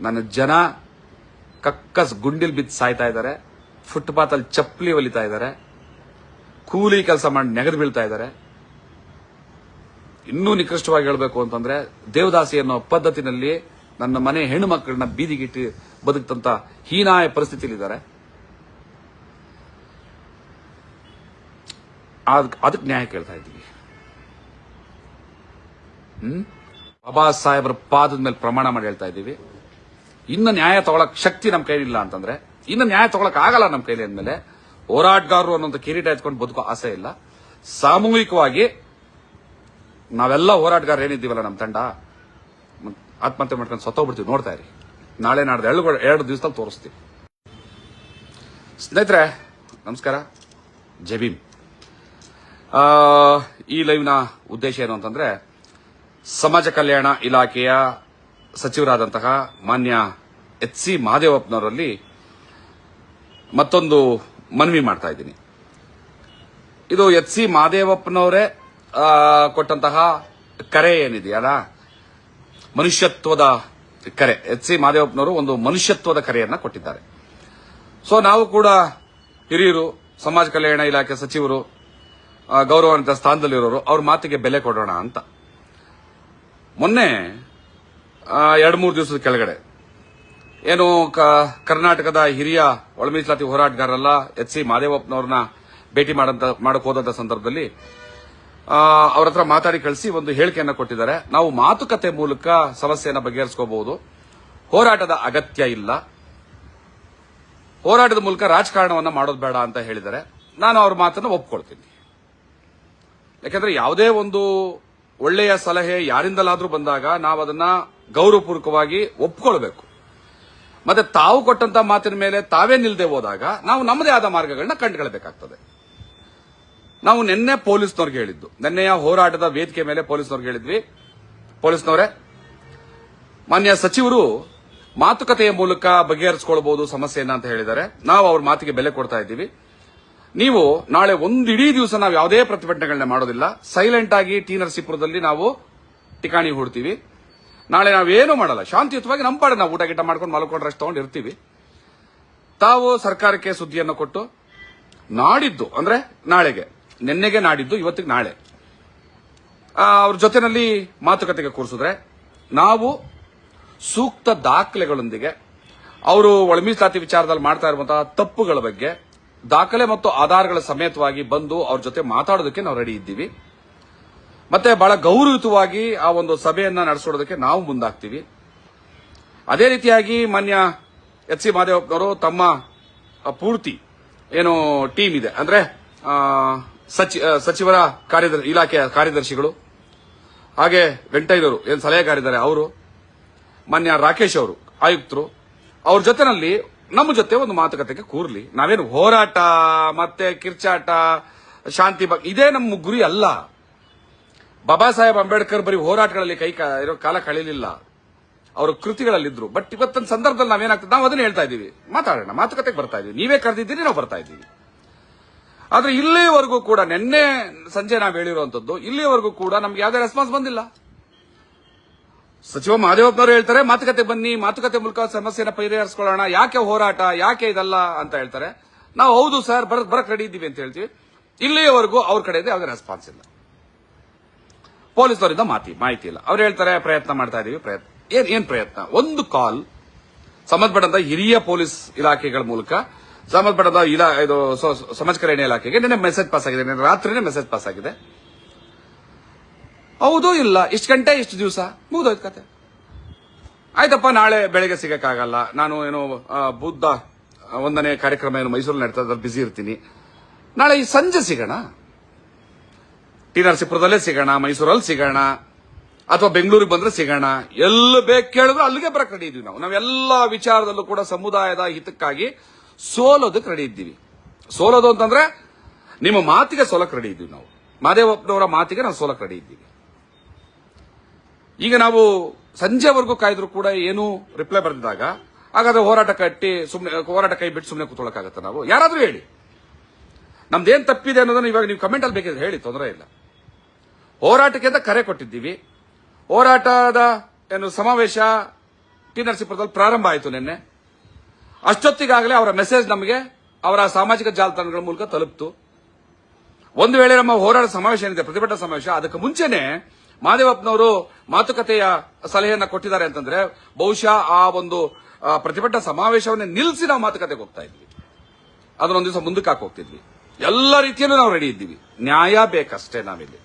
ನನ್ನ ಜನ ಕಕ್ಕಸ್ ಗುಂಡಿಲ್ ಬಿದ್ದು ಸಾಯ್ತಾ ಇದ್ದಾರೆ ಫುಟ್ಪಾತ್ ಅಲ್ಲಿ ಚಪ್ಪಲಿ ಒಲಿತಾ ಇದ್ದಾರೆ, ಕೂಲಿ ಕೆಲಸ ಮಾಡಿ ನೆಗೆದು ಬೀಳ್ತಾ ಇದ್ದಾರೆ. ಇನ್ನೂ ನಿಕೃಷ್ಟವಾಗಿ ಹೇಳಬೇಕು ಅಂತಂದ್ರೆ ದೇವದಾಸಿ ಅನ್ನೋ ಪದ್ಧತಿನಲ್ಲಿ ನನ್ನ ಮನೆ ಹೆಣ್ಣು ಮಕ್ಕಳನ್ನ ಬೀದಿಗಿಟ್ಟು ಬದುಕಂತ ಹೀನಾಯ ಪರಿಸ್ಥಿತಿಯಲ್ಲಿದ್ದಾರೆ. ಅದಕ್ಕೆ ನ್ಯಾಯ ಕೇಳ್ತಾ ಇದ್ದೀವಿ. ಹ್ಮ್? ಬಾಬಾ ಸಾಹೇಬರ ಪಾದದ ಮೇಲೆ ಪ್ರಮಾಣ ಮಾಡಿ ಹೇಳ್ತಾ ಇದ್ದೀವಿ. ಇನ್ನು ನ್ಯಾಯ ತಗೊಳಕ್ ಶಕ್ತಿ ನಮ್ಮ ಕೈಲಿಲ್ಲ ಅಂತಂದ್ರೆ, ಇನ್ನು ನ್ಯಾಯ ತಗೊಳಕ್ ಆಗಲ್ಲ ನಮ್ಮ ಕೈಲಿ ಅಂದ್ಮೇಲೆ, ಹೋರಾಟಗಾರರು ಅನ್ನೋಂಥ ಕಿರೀಟ ಎತ್ಕೊಂಡು ಬದುಕೋ ಆಸೆ ಇಲ್ಲ. ಸಾಮೂಹಿಕವಾಗಿ ನಾವೆಲ್ಲ ಹೋರಾಟಗಾರ ಏನಿದ್ದೀವಲ್ಲ ನಮ್ಮ ತಂಡ, ಆತ್ಮಹತ್ಯೆ ಮಾಡ್ಕೊಂಡು ಸತ್ತೋಗ್ಬಿಡ್ತೀವಿ ನೋಡ್ತಾ ಇರಿ. ನಾಳೆ ನಾಡ್ದು ಎರಡು ಎರಡು ದಿವಸದಲ್ಲಿ ತೋರಿಸ್ತೀವಿ. ಸ್ನೇಹಿತರೆ, ನಮಸ್ಕಾರ. ಜಬೀಮ್ ಈ ಲೈವ್ನ ಉದ್ದೇಶ ಏನು ಅಂತಂದ್ರೆ, ಸಮಾಜ ಕಲ್ಯಾಣ ಇಲಾಖೆಯ ಸಚಿವರಾದಂತಹ ಮಾನ್ಯ ಎಚ್ ಸಿ ಮಹಾದೇವಪ್ಪನವರಲ್ಲಿ ಮತ್ತೊಂದು ಮನವಿ ಮಾಡ್ತಾ ಇದ್ದೀನಿ. ಇದು ಎಚ್ ಸಿ ಮಹಾದೇವಪ್ಪನವರೇ ಕೊಟ್ಟಂತಹ ಕರೆ ಏನಿದೆಯಲ್ಲ? ಮನುಷ್ಯತ್ವದ ಕರೆ. ಎಚ್ ಸಿ ಮಹಾದೇವಪ್ಪನವರು ಒಂದು ಮನುಷ್ಯತ್ವದ ಕರೆಯನ್ನ ಕೊಟ್ಟಿದ್ದಾರೆ. ಸೊ, ನಾವು ಕೂಡ ಹಿರಿಯರು, ಸಮಾಜ ಕಲ್ಯಾಣ ಇಲಾಖೆ ಸಚಿವರು ಗೌರವಾನ್ವಿತ ಸ್ಥಾನದಲ್ಲಿರೋರು, ಅವ್ರ ಮಾತಿಗೆ ಬೆಲೆ ಕೊಡೋಣ ಅಂತ. ಮೊನ್ನೆ ಎರಡು ಮೂರು ದಿವಸದ ಕೆಳಗಡೆ. ಏನು ಕರ್ನಾಟಕದ ಹಿರಿಯ ಒಳಮೀಸಲಾತಿ ಹೋರಾಟಗಾರರಲ್ಲ, ಎಚ್ ಸಿ ಮಾದೇವಪ್ಪನವ್ರನ್ನ ಭೇಟಿ ಮಾಡಕ್ ಸಂದರ್ಭದಲ್ಲಿ ಅವರ ಹತ್ರ ಮಾತಾಡಿ ಕಳಿಸಿ ಒಂದು ಹೇಳಿಕೆಯನ್ನು ಕೊಟ್ಟಿದ್ದಾರೆ. ನಾವು ಮಾತುಕತೆ ಮೂಲಕ ಸಮಸ್ಯೆಯನ್ನು ಬಗೆಹರಿಸ್ಕೋಬಹುದು. ಹೋರಾಟದ ಅಗತ್ಯ ಇಲ್ಲ. ಹೋರಾಟದ ಮೂಲಕ ರಾಜಕಾರಣವನ್ನು ಮಾಡೋದು ಬೇಡ ಅಂತ ಹೇಳಿದ್ದಾರೆ. ನಾನು ಅವ್ರ ಮಾತನ್ನು ಒಪ್ಕೊಳ್ತೀನಿ. ಯಾಕೆಂದ್ರೆ ಯಾವುದೇ ಒಂದು ಒಳ್ಳೆಯ ಸಲಹೆ ಯಾರಿಂದಲಾದರೂ ಬಂದಾಗ ನಾವು ಅದನ್ನ ಗೌರವಪೂರ್ವಕವಾಗಿ ಒಪ್ಪಿಕೊಳ್ಬೇಕು ಮತ್ತೆ ತಾವು ಕೊಟ್ಟಂತ ಮಾತಿನ ಮೇಲೆ ತಾವೇ ನಿಲ್ಲದೆ ಹೋದಾಗ ನಾವು ನಮ್ಮದೇ ಆದ ಮಾರ್ಗಗಳನ್ನ ಕಂಡುಕೊಳ್ಬೇಕಾಗ್ತದೆ ನಾವು ನಿನ್ನೆ ಪೊಲೀಸ್ನವ್ರಿಗೆ ಹೇಳಿದ್ದು. ನಿನ್ನೆಯ ಹೋರಾಟದ ವೇದಿಕೆ ಮೇಲೆ ಪೊಲೀಸ್ನವ್ರಿಗೆ ಹೇಳಿದ್ವಿ. ಪೊಲೀಸ್ನವರೇ, ಮಾನ್ಯ ಸಚಿವರು ಮಾತುಕತೆಯ ಮೂಲಕ ಬಗೆಹರಿಸಿಕೊಳ್ಬಹುದು ಸಮಸ್ಯೆಯನ್ನ ಅಂತ ಹೇಳಿದ್ದಾರೆ. ನಾವು ಅವ್ರ ಮಾತಿಗೆ ಬೆಲೆ ಕೊಡ್ತಾ ಇದ್ದೀವಿ. ನೀವು ನಾಳೆ ಒಂದು ಇಡೀ ದಿವಸ ನಾವು ಯಾವುದೇ ಪ್ರತಿಭಟನೆಗಳನ್ನ ಮಾಡೋದಿಲ್ಲ. ಸೈಲೆಂಟ್ ಆಗಿ ಟಿ ನರಸೀಪುರದಲ್ಲಿ ನಾವು ಠಿಕಾಣಿ ಹೂಡ್ತೀವಿ. ನಾಳೆ ನಾವೇನು ಮಾಡಲ್ಲ. ಶಾಂತಿಯುತವಾಗಿ ನಮ್ಮ ಪಾಡ ನಾವು ಊಟ ಗಿಟ ಮಾಡ್ಕೊಂಡು ಮಲ್ಕೊಂಡು ರಷ್ಟು ತಗೊಂಡು ಇರ್ತೀವಿ. ತಾವು ಸರ್ಕಾರಕ್ಕೆ ಸುದ್ದಿಯನ್ನು ಕೊಟ್ಟು ನಾಡಿದ್ದು, ಅಂದ್ರೆ ನಾಳೆಗೆ, ನಿನ್ನೆಗೆ ನಾಡಿದ್ದು, ಇವತ್ತಿಗೆ ನಾಳೆ ಅವ್ರ ಜೊತೆನಲ್ಲಿ ಮಾತುಕತೆಗೆ ಕೂರಿಸಿದ್ರೆ ನಾವು ಸೂಕ್ತ ದಾಖಲೆಗಳೊಂದಿಗೆ, ಅವರು ಒಳಮೀಸಾತಿ ವಿಚಾರದಲ್ಲಿ ಮಾಡ್ತಾ ಇರುವಂತಹ ತಪ್ಪುಗಳ ಬಗ್ಗೆ ದಾಖಲೆ ಮತ್ತು ಆಧಾರಗಳ ಸಮೇತವಾಗಿ ಬಂದು ಅವ್ರ ಜೊತೆ ಮಾತಾಡೋದಕ್ಕೆ ನಾವು ರೆಡಿ ಇದ್ದೀವಿ. ಮತ್ತೆ ಬಹಳ ಗೌರವಯುತವಾಗಿ ಆ ಒಂದು ಸಭೆಯನ್ನ ನಡೆಸೋದಕ್ಕೆ ನಾವು ಮುಂದಾಗ್ತೀವಿ. ಅದೇ ರೀತಿಯಾಗಿ ಮಾನ್ಯ ಎಚ್ ಸಿ ಮಹದೇವಪ್ಪನವರು ತಮ್ಮ ಪೂರ್ತಿ ಏನು ಟೀಮ್ ಇದೆ. ಅಂದ್ರೆ ಸಚಿ ಸಚಿವರ ಕಾರ್ಯದರ್ಶಿ ಇಲಾಖೆಯ ಕಾರ್ಯದರ್ಶಿಗಳು, ಹಾಗೆ ವೆಂಕಟಯ್ಯನವರು, ಏನು ಸಲಹೆಗಾರಿದ್ದಾರೆ, ಅವರು, ಮಾನ್ಯ ರಾಕೇಶ್ ಅವರು, ಆಯುಕ್ತರು, ಅವ್ರ ಜೊತೆನಲ್ಲಿ ನಮ್ಮ ಜೊತೆ ಒಂದು ಮಾತುಕತೆಗೆ ಕೂರ್ಲಿ. ನಾವೇನು ಹೋರಾಟ, ಮತ್ತೆ ಕಿರ್ಚಾಟ, ಶಾಂತಿ ಇದೇ ನಮ್ಮ ಗುರಿ ಅಲ್ಲ. ಬಾಬಾ ಸಾಹೇಬ್ ಅಂಬೇಡ್ಕರ್ ಬರೀ ಹೋರಾಟಗಳಲ್ಲಿ ಕೈ ಇರೋ ಕಾಲ ಕಳೀಲಿಲ್ಲ. ಅವರು ಕೃತಿಗಳಲ್ಲಿದ್ರು. ಬಟ್ ಇವತ್ತೊಂದು ಸಂದರ್ಭದಲ್ಲಿ ನಾವೇನಾಗ್ತದೆ? ನಾವು ಅದನ್ನ ಹೇಳ್ತಾ ಇದ್ದೀವಿ. ಮಾತಾಡೋಣ. ಮಾತುಕತೆಗೆ ಬರ್ತಾ ಇದೀವಿ ನೀವೇ ಕರೆದಿದ್ದೀರಿ, ನಾವು ಬರ್ತಾ ಇದ್ದೀವಿ. ಆದ್ರೆ ಇಲ್ಲಿವರೆಗೂ ಕೂಡ, ನಿನ್ನೆ ಸಂಜೆ ನಾವು ಹೇಳಿರುವಂತದ್ದು ಇಲ್ಲಿವರೆಗೂ ಕೂಡ ನಮ್ಗೆ ಯಾವುದೇ ರೆಸ್ಪಾನ್ಸ್ ಬಂದಿಲ್ಲ. ಸಚಿವ ಮಹದೇವಪ್ಪನವರು ಹೇಳ್ತಾರೆ, ಮಾತುಕತೆ ಬನ್ನಿ, ಮಾತುಕತೆ ಮೂಲಕ ಸಮಸ್ಯೆನ ಪರಿಹರಿಸಿಕೊಳ್ಳೋಣ, ಯಾಕೆ ಹೋರಾಟ, ಯಾಕೆ ಇದಲ್ಲ ಅಂತ ಹೇಳ್ತಾರೆ. ನಾವು ಹೌದು ಸರ್, ಬರ, ಬರಕ್ ರೆಡಿ ಇದ್ದೀವಿ ಅಂತ ಹೇಳ್ತೀವಿ. ಇಲ್ಲಿಯವರೆಗೂ ಅವ್ರ ಕಡೆಯಿಂದ ಯಾವುದೇ ರೆಸ್ಪಾನ್ಸ್ ಇಲ್ಲ. ಪೊಲೀಸರಿಂದ ಮಾತಿ, ಮಾಹಿತಿ ಇಲ್ಲ. ಅವ್ರು ಹೇಳ್ತಾರೆ, ಪ್ರಯತ್ನ ಮಾಡ್ತಾ ಇದೀವಿ, ಪ್ರಯತ್ನ. ಏನ್ ಏನ್ ಪ್ರಯತ್ನ? ಒಂದು ಕಾಲ್ ಸಂಬಂಧಪಟ್ಟಂತ ಹಿರಿಯ ಪೊಲೀಸ್ ಇಲಾಖೆಗಳ ಮೂಲಕ, ಸಂಬಂಧಪಟ್ಟಂತ ಇದು ಸಮಾಜ ಕಲ್ಯಾಣ ಇಲಾಖೆಗೆ ನಿನ್ನೆ ಮೆಸೇಜ್ ಪಾಸ್ ಆಗಿದೆ. ರಾತ್ರಿನೇ ಮೆಸೇಜ್ ಪಾಸ್ ಆಗಿದೆ. ಹೌದು ಇಲ್ಲ? ಇಷ್ಟು ಗಂಟೆ, ಇಷ್ಟು ದಿವಸ? ಮುಗಿದೋಯ್ತು ಕತೆ. ಆಯ್ತಪ್ಪ, ನಾಳೆ ಬೆಳಗ್ಗೆ ಸಿಗಕ್ಕಾಗಲ್ಲ. ನಾನು ಏನು ಬುದ್ಧ ಒಂದನೇ ಕಾರ್ಯಕ್ರಮ ಏನು ಮೈಸೂರಲ್ಲಿ ನಡೀತಾ ಅದ್ರಲ್ಲಿ ಬಿಸಿ ಇರ್ತೀನಿ. ನಾಳೆ ಈ ಸಂಜೆ ಸಿಗೋಣ. ಟಿ ನರಸೀಪುರದಲ್ಲೇ ಸಿಗೋಣ, ಮೈಸೂರಲ್ಲಿ ಸಿಗೋಣ, ಅಥವಾ ಬೆಂಗಳೂರಿಗೆ ಬಂದ್ರೆ ಸಿಗೋಣ. ಎಲ್ಲ ಬೇಕು ಕೇಳಿದ್ರು ಅಲ್ಲಿಗೆ ಬರಕ್ ರೆಡಿ ಇದೀವಿ ನಾವು. ನಾವೆಲ್ಲ ವಿಚಾರದಲ್ಲೂ ಕೂಡ ಸಮುದಾಯದ ಹಿತಕ್ಕಾಗಿ ಸೋಲೋದಕ್ಕೆ ರೆಡಿ ಇದ್ದೀವಿ. ಸೋಲೋದು ಅಂತಂದ್ರೆ ನಿಮ್ಮ ಮಾತಿಗೆ ಸೋಲಕ್ಕೆ ರೆಡಿ ಇದ್ದೀವಿ ನಾವು. ಮಾದೇವಪ್ಪನವರ ಮಾತಿಗೆ ನಾವು ಸೋಲಕ್ಕೆ ರೆಡಿ ಇದ್ದೀವಿ. ಈಗ ನಾವು ಸಂಜೆವರೆಗೂ ಕಾಯ್ದ್ರು ಕೂಡ ಏನು ರಿಪ್ಲೈ ಬರೆದಿದ್ದಾಗ ಹಾಗಾದ್ರೆ ಹೋರಾಟ ಕಟ್ಟಿ ಸುಮ್ಮನೆ ಹೋರಾಟ ಕೈ ಬಿಟ್ಟು ಸುಮ್ಮನೆ ಕೂತ್ಕೊಳ್ಳೋಕ್ಕಾಗತ್ತೆ ನಾವು? ಯಾರಾದರೂ ಹೇಳಿ. ನಮ್ದೇನ್ ತಪ್ಪಿದೆ ಅನ್ನೋದನ್ನ ಇವಾಗ ನೀವು ಕಮೆಂಟ್ ಅಲ್ಲಿ ಬೇಕಿದ್ರೆ ಹೇಳಿ, ತೊಂದರೆ ಇಲ್ಲ. ಹೋರಾಟಕ್ಕೆ ಅಂತ ಕರೆ ಕೊಟ್ಟಿದ್ದೀವಿ. ಹೋರಾಟದ ಏನು ಸಮಾವೇಶ ಟಿ ನರಸೀಪುರದಲ್ಲಿ ಪ್ರಾರಂಭ ಆಯಿತು ನಿನ್ನೆ. ಅಷ್ಟೊತ್ತಿಗಾಗಲೇ ಅವರ ಮೆಸೇಜ್ ನಮಗೆ ಅವರ ಸಾಮಾಜಿಕ ಜಾಲತಾಣಗಳ ಮೂಲಕ ತಲುಪ್ತು. ಒಂದು ವೇಳೆ ನಮ್ಮ ಹೋರಾಟ ಸಮಾವೇಶ ಏನಿದೆ, ಪ್ರತಿಭಟನಾ ಸಮಾವೇಶ, ಅದಕ್ಕೆ ಮುಂಚೆನೆ ಮಹಾದೇವಪ್ಪನವರು ಮಾತುಕತೆಯ ಸಲಹೆಯನ್ನ ಕೊಟ್ಟಿದ್ದಾರೆ ಅಂತಂದ್ರೆ ಬಹುಶಃ ಆ ಒಂದು ಪ್ರತಿಭಟನಾ ಸಮಾವೇಶವನ್ನೇ ನಿಲ್ಲಿಸಿ ನಾವು ಮಾತುಕತೆಗೆ ಹೋಗ್ತಾ ಇದ್ವಿ. ಅದನ್ನೊಂದು ದಿವಸ ಮುಂದಕ್ಕೆ ಹಾಕಿ ಹೋಗ್ತಿದ್ವಿ. ಎಲ್ಲ ರೀತಿಯಲ್ಲೂ ನಾವು ರೆಡಿ ಇದ್ದೀವಿ. ನ್ಯಾಯ ಬೇಕಷ್ಟೇ ನಾವಿಲ್ಲಿ.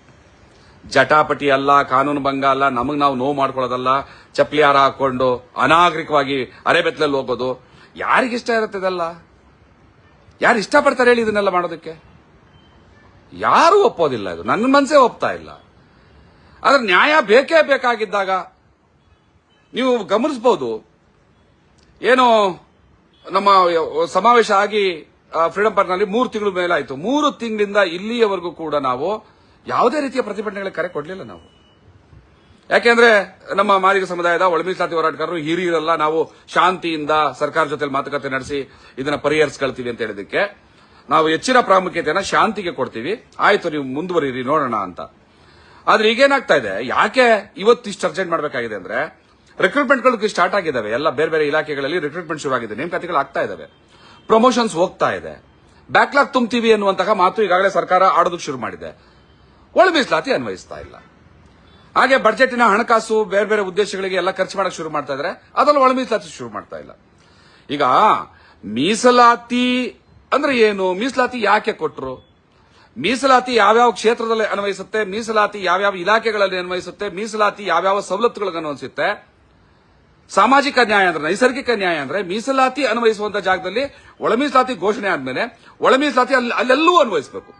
ಜಟಾಪಟಿ ಅಲ್ಲ, ಕಾನೂನು ಭಂಗ ಅಲ್ಲ, ನಮಗೆ ನಾವು ನೋವು ಮಾಡ್ಕೊಳ್ಳೋದಲ್ಲ, ಚಪ್ಪಲಿ ಹಾರ ಹಾಕೊಂಡು ಅನಾಗರಿಕವಾಗಿ ಅರೆಬೆತ್ತಲಲ್ಲಿ ಹೋಗೋದು. ಯಾರಿಗಿಷ್ಟ ಇರುತ್ತೆ ಇದೆಲ್ಲ? ಯಾರು ಇಷ್ಟಪಡ್ತಾರೆ ಹೇಳಿ ಇದನ್ನೆಲ್ಲ ಮಾಡೋದಕ್ಕೆ? ಯಾರು ಒಪ್ಪೋದಿಲ್ಲ ಇದು. ನನ್ನ ಮನಸ್ಸೇ ಒಪ್ತಾ ಇಲ್ಲ. ಆದ್ರೆ ನ್ಯಾಯ ಬೇಕೇ ಬೇಕಾಗಿದ್ದಾಗ ನೀವು ಗಮನಿಸಬಹುದು ಏನು ನಮ್ಮ ಸಮಾವೇಶ ಆಗಿ ಫ್ರೀಡಂ ಪಾರ್ಕ್ನಲ್ಲಿ ಮೂರು ತಿಂಗಳ ಮೇಲೆ ಆಯ್ತು. ಮೂರು ತಿಂಗಳಿಂದ ಇಲ್ಲಿಯವರೆಗೂ ಕೂಡ ನಾವು ಯಾವುದೇ ರೀತಿಯ ಪ್ರತಿಭಟನೆಗಳಿಗೆ ಕರೆ ಕೊಡಲಿಲ್ಲ ನಾವು. ಯಾಕೆಂದ್ರೆ ನಮ್ಮ ಮಾದಿಗ ಸಮುದಾಯದ ಒಳ ಮೀಸಲಾತಿ ಹೋರಾಟಗಾರರು, ಹಿರಿಯರೆಲ್ಲ ನಾವು ಶಾಂತಿಯಿಂದ ಸರ್ಕಾರ ಜೊತೆ ಮಾತುಕತೆ ನಡೆಸಿ ಇದನ್ನ ಪರಿಹರಿಸ್ಕೊಳ್ತೀವಿ ಅಂತ ಹೇಳಿದಕ್ಕೆ ನಾವು ಹೆಚ್ಚಿನ ಪ್ರಾಮುಖ್ಯತೆಯನ್ನು ಶಾಂತಿಗೆ ಕೊಡ್ತೀವಿ. ಆಯ್ತು, ನೀವು ಮುಂದುವರಿಯಿರಿ ನೋಡೋಣ ಅಂತ. ಆದ್ರೆ ಈಗೇನಾಗ್ತಾ ಇದೆ? ಯಾಕೆ ಇವತ್ತು ಇಷ್ಟು ಅರ್ಜೆಂಟ್ ಮಾಡಬೇಕಾಗಿದೆ ಅಂದ್ರೆ ರಿಕ್ರೂಟ್ಮೆಂಟ್ಗಳು ಸ್ಟಾರ್ಟ್ ಆಗಿದ್ದಾವೆ. ಎಲ್ಲ ಬೇರೆ ಬೇರೆ ಇಲಾಖೆಗಳಲ್ಲಿ ರಿಕ್ರೂಟ್ಮೆಂಟ್ ಶುರು ಆಗಿದೆ. ನೇಮಕಾತಿಗಳು ಆಗ್ತಾ ಇದಾವೆ ಪ್ರಮೋಷನ್ಸ್ ಹೋಗ್ತಾ ಇದೆ. ಬ್ಯಾಕ್ಲಾಗ್ ತುಂಬ್ತೀವಿ ಅನ್ನುವಂತಹ ಮಾತು ಈಗಾಗಲೇ ಸರ್ಕಾರ ಆಡೋದಕ್ಕೆ ಶುರು ಮಾಡಿದೆ. ಒಳ ಮೀಸಲಾತಿ ಅನ್ವಯಿಸ್ತಾ ಇಲ್ಲ. ಹಾಗೆ ಬಜೆಟಿನ ಹಣಕಾಸು ಬೇರೆ ಬೇರೆ ಉದ್ದೇಶಗಳಿಗೆ ಎಲ್ಲ ಖರ್ಚು ಮಾಡಕ್ಕೆ ಶುರು ಮಾಡ್ತಾ ಇದ್ರೆ. ಅದನ್ನು ಒಳ ಮೀಸಲಾತಿ ಶುರು ಮಾಡ್ತಾ ಇಲ್ಲ. ಈಗ ಮೀಸಲಾತಿ ಅಂದ್ರೆ ಏನು? ಮೀಸಲಾತಿ ಯಾಕೆ ಕೊಟ್ರು? ಮೀಸಲಾತಿ ಯಾವ್ಯಾವ ಕ್ಷೇತ್ರದಲ್ಲಿ ಅನ್ವಯಿಸುತ್ತೆ, ಮೀಸಲಾತಿ ಯಾವ್ಯಾವ ಇಲಾಖೆಗಳಲ್ಲಿ ಅನ್ವಯಿಸುತ್ತೆ, ಮೀಸಲಾತಿ ಯಾವ್ಯಾವ ಸವಲತ್ತುಗಳಿಗೆ ಅನ್ವಯಿಸುತ್ತೆ. ಸಾಮಾಜಿಕ ನ್ಯಾಯ ಅಂದ್ರೆ, ನೈಸರ್ಗಿಕ ನ್ಯಾಯ ಅಂದ್ರೆ, ಮೀಸಲಾತಿ ಅನ್ವಯಿಸುವಂತ ಜಾಗದಲ್ಲಿ ಒಳ ಮೀಸಲಾತಿ ಘೋಷಣೆ ಆದ್ಮೇಲೆ ಒಳ ಮೀಸಲಾತಿ ಅಲ್ಲಿ, ಅಲ್ಲೆಲ್ಲೂ ಅನ್ವಯಿಸಬೇಕು.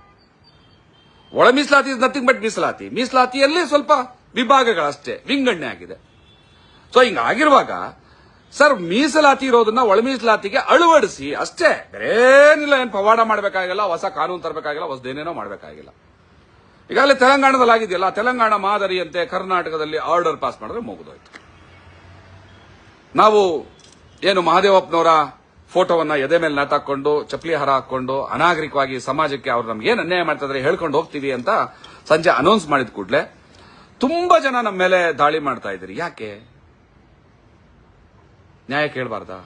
ಒಳ ಮೀಸಲಾತಿ ಇಸ್ ನಥಿಂಗ್ ಬಟ್ ಮೀಸಲಾತಿ. ಮೀಸಲಾತಿಯಲ್ಲಿ ಸ್ವಲ್ಪ ವಿಭಾಗಗಳಷ್ಟೇ, ವಿಂಗಡಣೆ ಆಗಿದೆ. ಸೊ ಹಿಂಗಾಗಿರುವಾಗ ಸರ್ ಮೀಸಲಾತಿ ಇರೋದನ್ನ ಒಳ ಮೀಸಲಾತಿಗೆ ಅಳವಡಿಸಿ ಅಷ್ಟೇ. ಬೇರೇನಿಲ್ಲ ಏನು ಪವಾಡ ಮಾಡಬೇಕಾಗಿಲ್ಲ, ಹೊಸ ಕಾನೂನು ತರಬೇಕಾಗಿಲ್ಲ, ಹೊಸದೇನೇನೋ ಮಾಡಬೇಕಾಗಿಲ್ಲ. ಈಗಾಗಲೇ ತೆಲಂಗಾಣದಲ್ಲಿ ಆಗಿದೆಯಲ್ಲ ತೆಲಂಗಾಣ ಮಾದರಿಯಂತೆ ಕರ್ನಾಟಕದಲ್ಲಿ ಆರ್ಡರ್ ಪಾಸ್ ಮಾಡಿದ್ರೆ ಮುಗಿದೋಯ್ತು. ನಾವು ಏನು ಮಹಾದೇವಪ್ಪನವರ ಫೋಟೋವನ್ನ ಎದೆ ಮೇಲೆ ನೇತಾಕೊಂಡು ಚಪ್ಪಲಿ ಹರ ಹಾಕೊಂಡು ಅನಾಗರಿಕವಾಗಿ ಸಮಾಜಕ್ಕೆ ಅವ್ರು ನಮ್ಗೆ ಏನು ಅನ್ಯಾಯ ಮಾಡ್ತಾ ಹೇಳ್ಕೊಂಡು ಹೋಗ್ತೀವಿ ಅಂತ ಸಂಜೆ ಅನೌನ್ಸ್ ಮಾಡಿದ ಕೂಡಲೇ ತುಂಬಾ ಜನ ನಮ್ಮ ಮೇಲೆ ದಾಳಿ ಮಾಡ್ತಾ ಇದ್ರಿ ಯಾಕೆ? ನ್ಯಾಯ ಕೇಳಬಾರ್ದಾ?